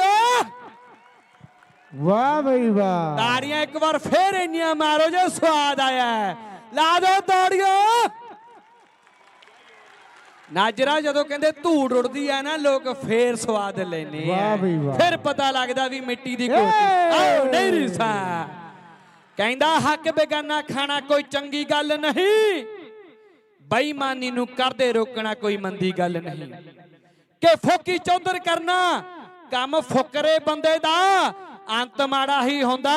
ਵਾਹ ਬਈ ਵਾਹ ਤਾੜੀਆਂ ਇੱਕ ਵਾਰ ਫੇਰ ਇੰਨੀਆਂ ਮਾਰੋ ਜੇ ਸਵਾਦ ਆਇਆ। ਲਾ ਦਿਓ ਤਾੜੀਆਂ ਨਾਜਰਾ ਜਦੋਂ ਕਹਿੰਦੇ ਧੂੜ ਉੜਦੀ ਆ ਨਾ ਲੋਕ ਫੇਰ ਸਵਾਦ ਲੈਨੇ ਆ ਵਾਹ ਬਈ ਵਾਹ। ਫਿਰ ਪਤਾ ਲੱਗਦਾ ਵੀ ਮਿੱਟੀ ਦੀ! ਕੋਠੀ ਆਓ ਨਹੀਂ ਰਿਸਾ ਕਹਿੰਦਾ, ਹੱਕ ਬੇਗਾਨਾ ਖਾਣਾ ਕੋਈ ਚੰਗੀ ਗੱਲ ਨਹੀਂ। ਬੇਈਮਾਨੀ ਨੂੰ ਕਰਦੇ ਰੋਕਣਾ ਕੋਈ ਮੰਦੀ ਗੱਲ ਨਹੀਂ। ਕਿ ਫੋਕੀ ਚੌਧਰ ਕਰਨਾ, ਕੰਮ ਫੁਕਰੇ ਬੰਦੇ ਦਾ ਅੰਤ ਮਾੜਾ ਹੀ ਹੁੰਦਾ।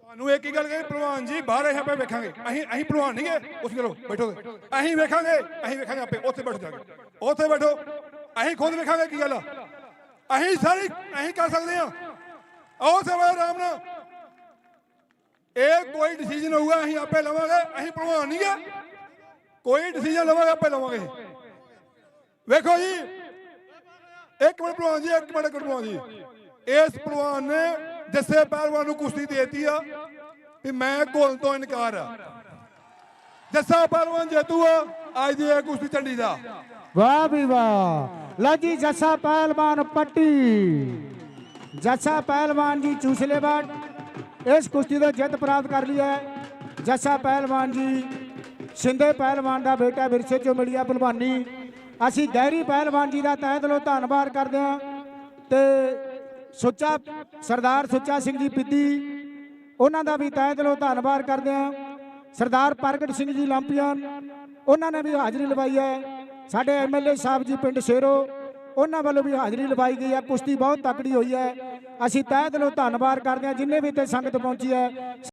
ਤੁਹਾਨੂੰ ਇੱਕ ਹੀ ਗੱਲ ਕਹੀ? ਪਹਿਲਵਾਨ ਜੀ, ਬਾਹਰ ਅਸੀਂ ਆਪੇ ਵੇਖਾਂਗੇ। ਅਸੀਂ ਅਸੀਂ ਪਹਿਲਵਾਨ ਨਹੀਂ ਗਏ ਉਸ ਚਲੋ ਬੈਠੋ ਅਸੀਂ ਵੇਖਾਂਗੇ ਅਸੀਂ ਵੇਖਾਂਗੇ ਆਪੇ, ਉੱਥੇ ਬੈਠ ਜਾ ਉੱਥੇ ਬੈਠੋ। ਅਸੀਂ ਖੁਦ ਵੇਖਾਂਗੇ ਕੀ ਗੱਲ ਆ। ਅਸੀਂ ਸਾਰੀ ਅਸੀਂ ਕਰ ਸਕਦੇ ਹਾਂ ਆਓ ਸਵਾ ਆਰਾਮ ਨਾਲ। ਇਹ ਕੋਈ ਡਿਸੀਜਨ ਹੋਊਗਾ, ਅਸੀਂ ਆਪੇ ਲਵਾਂਗੇ, ਅਸੀਂ ਪਹਿਲਵਾਨ ਨਹੀਂ ਗਏ ਕੋਈ ਡਿਸੀਜਨ ਲਵਾਂਗੇ, ਆਪੇ ਲਵਾਂਗੇ। ਵੇਖੋ ਜੀ, ਇੱਕ ਮਿੰਟ ਪਹਿਲਵਾਨ ਜੀ, ਇੱਕ ਮਿੰਟ ਪਹਿਲਵਾਨ ਜੀ। ਇਸ ਪਹਿਲਵਾਨ ਨੇ ਜੱਸੇ ਪਹਿਲਵਾਨ ਨੂੰ ਕੁਸ਼ਤੀ ਦੇਤੀ ਆ ਵੀ ਮੈਂ ਘੋਲ ਤੋਂ ਇਨਕਾਰ ਆ। ਜੱਸਾ ਪਹਿਲਵਾਨ ਜੇਤੂ ਆ, ਅੱਜ ਦੀ ਇਹ ਕੁਸ਼ਤੀ ਝੰਡੀ ਦਾ। ਵਾਹ ਵੀ ਵਾਹ। ਲਓ ਜੀ, ਜੱਸਾ ਪਹਿਲਵਾਨ ਪੱਟੀ। ਜੱਸਾ ਪਹਿਲਵਾਨ ਜੀ ਚੂਸਲੇਵਾੜ ਇਸ ਕੁਸ਼ਤੀ ਤੋਂ ਜਿੱਤ ਪ੍ਰਾਪਤ ਕਰ ਲਈ ਹੈ ਜੱਸਾ ਪਹਿਲਵਾਨ ਜੀ। ਸਿੰਧੇ ਪਹਿਲਵਾਨ ਦਾ ਬੇਟਾ ਵਿਰਸੇ ਚੋਂ ਮਿਲੀ ਆ ਭਲਵਾਨੀ ਅਸੀਂ ਗਹਿਰੀ ਪਹਿਲਵਾਨ ਜੀ ਦਾ ਤਹਿ ਦਿਲੋਂ ਧੰਨਵਾਦ ਕਰਦੇ ਹਾਂ ਤੇ ਸੁੱਚਾ ਸਰਦਾਰ ਸੁੱਚਾ ਸਿੰਘ ਜੀ ਪਿੱਦੀ, ਉਹਨਾਂ ਦਾ ਵੀ ਤਹਿ ਦਿਲੋਂ ਧੰਨਵਾਦ ਕਰਦੇ ਹਾਂ। ਸਰਦਾਰ ਪ੍ਰਗਟ ਸਿੰਘ ਜੀ ਲੰਪੀਆਨ ਉਹਨਾਂ ਨੇ ਵੀ ਹਾਜ਼ਰੀ ਲਵਾਈ ਹੈ। ਸਾਡੇ ਐਮਐਲਏ ਸਾਹਿਬ ਜੀ ਪਿੰਡ ਸ਼ੇਰੋ, ਉਹਨਾਂ ਵੱਲੋਂ ਵੀ ਹਾਜ਼ਰੀ ਲਵਾਈ ਗਈ ਹੈ। ਕੁਸ਼ਤੀ ਬਹੁਤ ਤਕੜੀ ਹੋਈ ਹੈ। ਅਸੀਂ ਤਹਿ ਦਿਲੋਂ ਧੰਨਵਾਦ ਕਰਦੇ ਹਾਂ ਜਿੰਨੇ ਵੀ ਇੱਥੇ ਸੰਗਤ ਪਹੁੰਚੀ ਹੈ।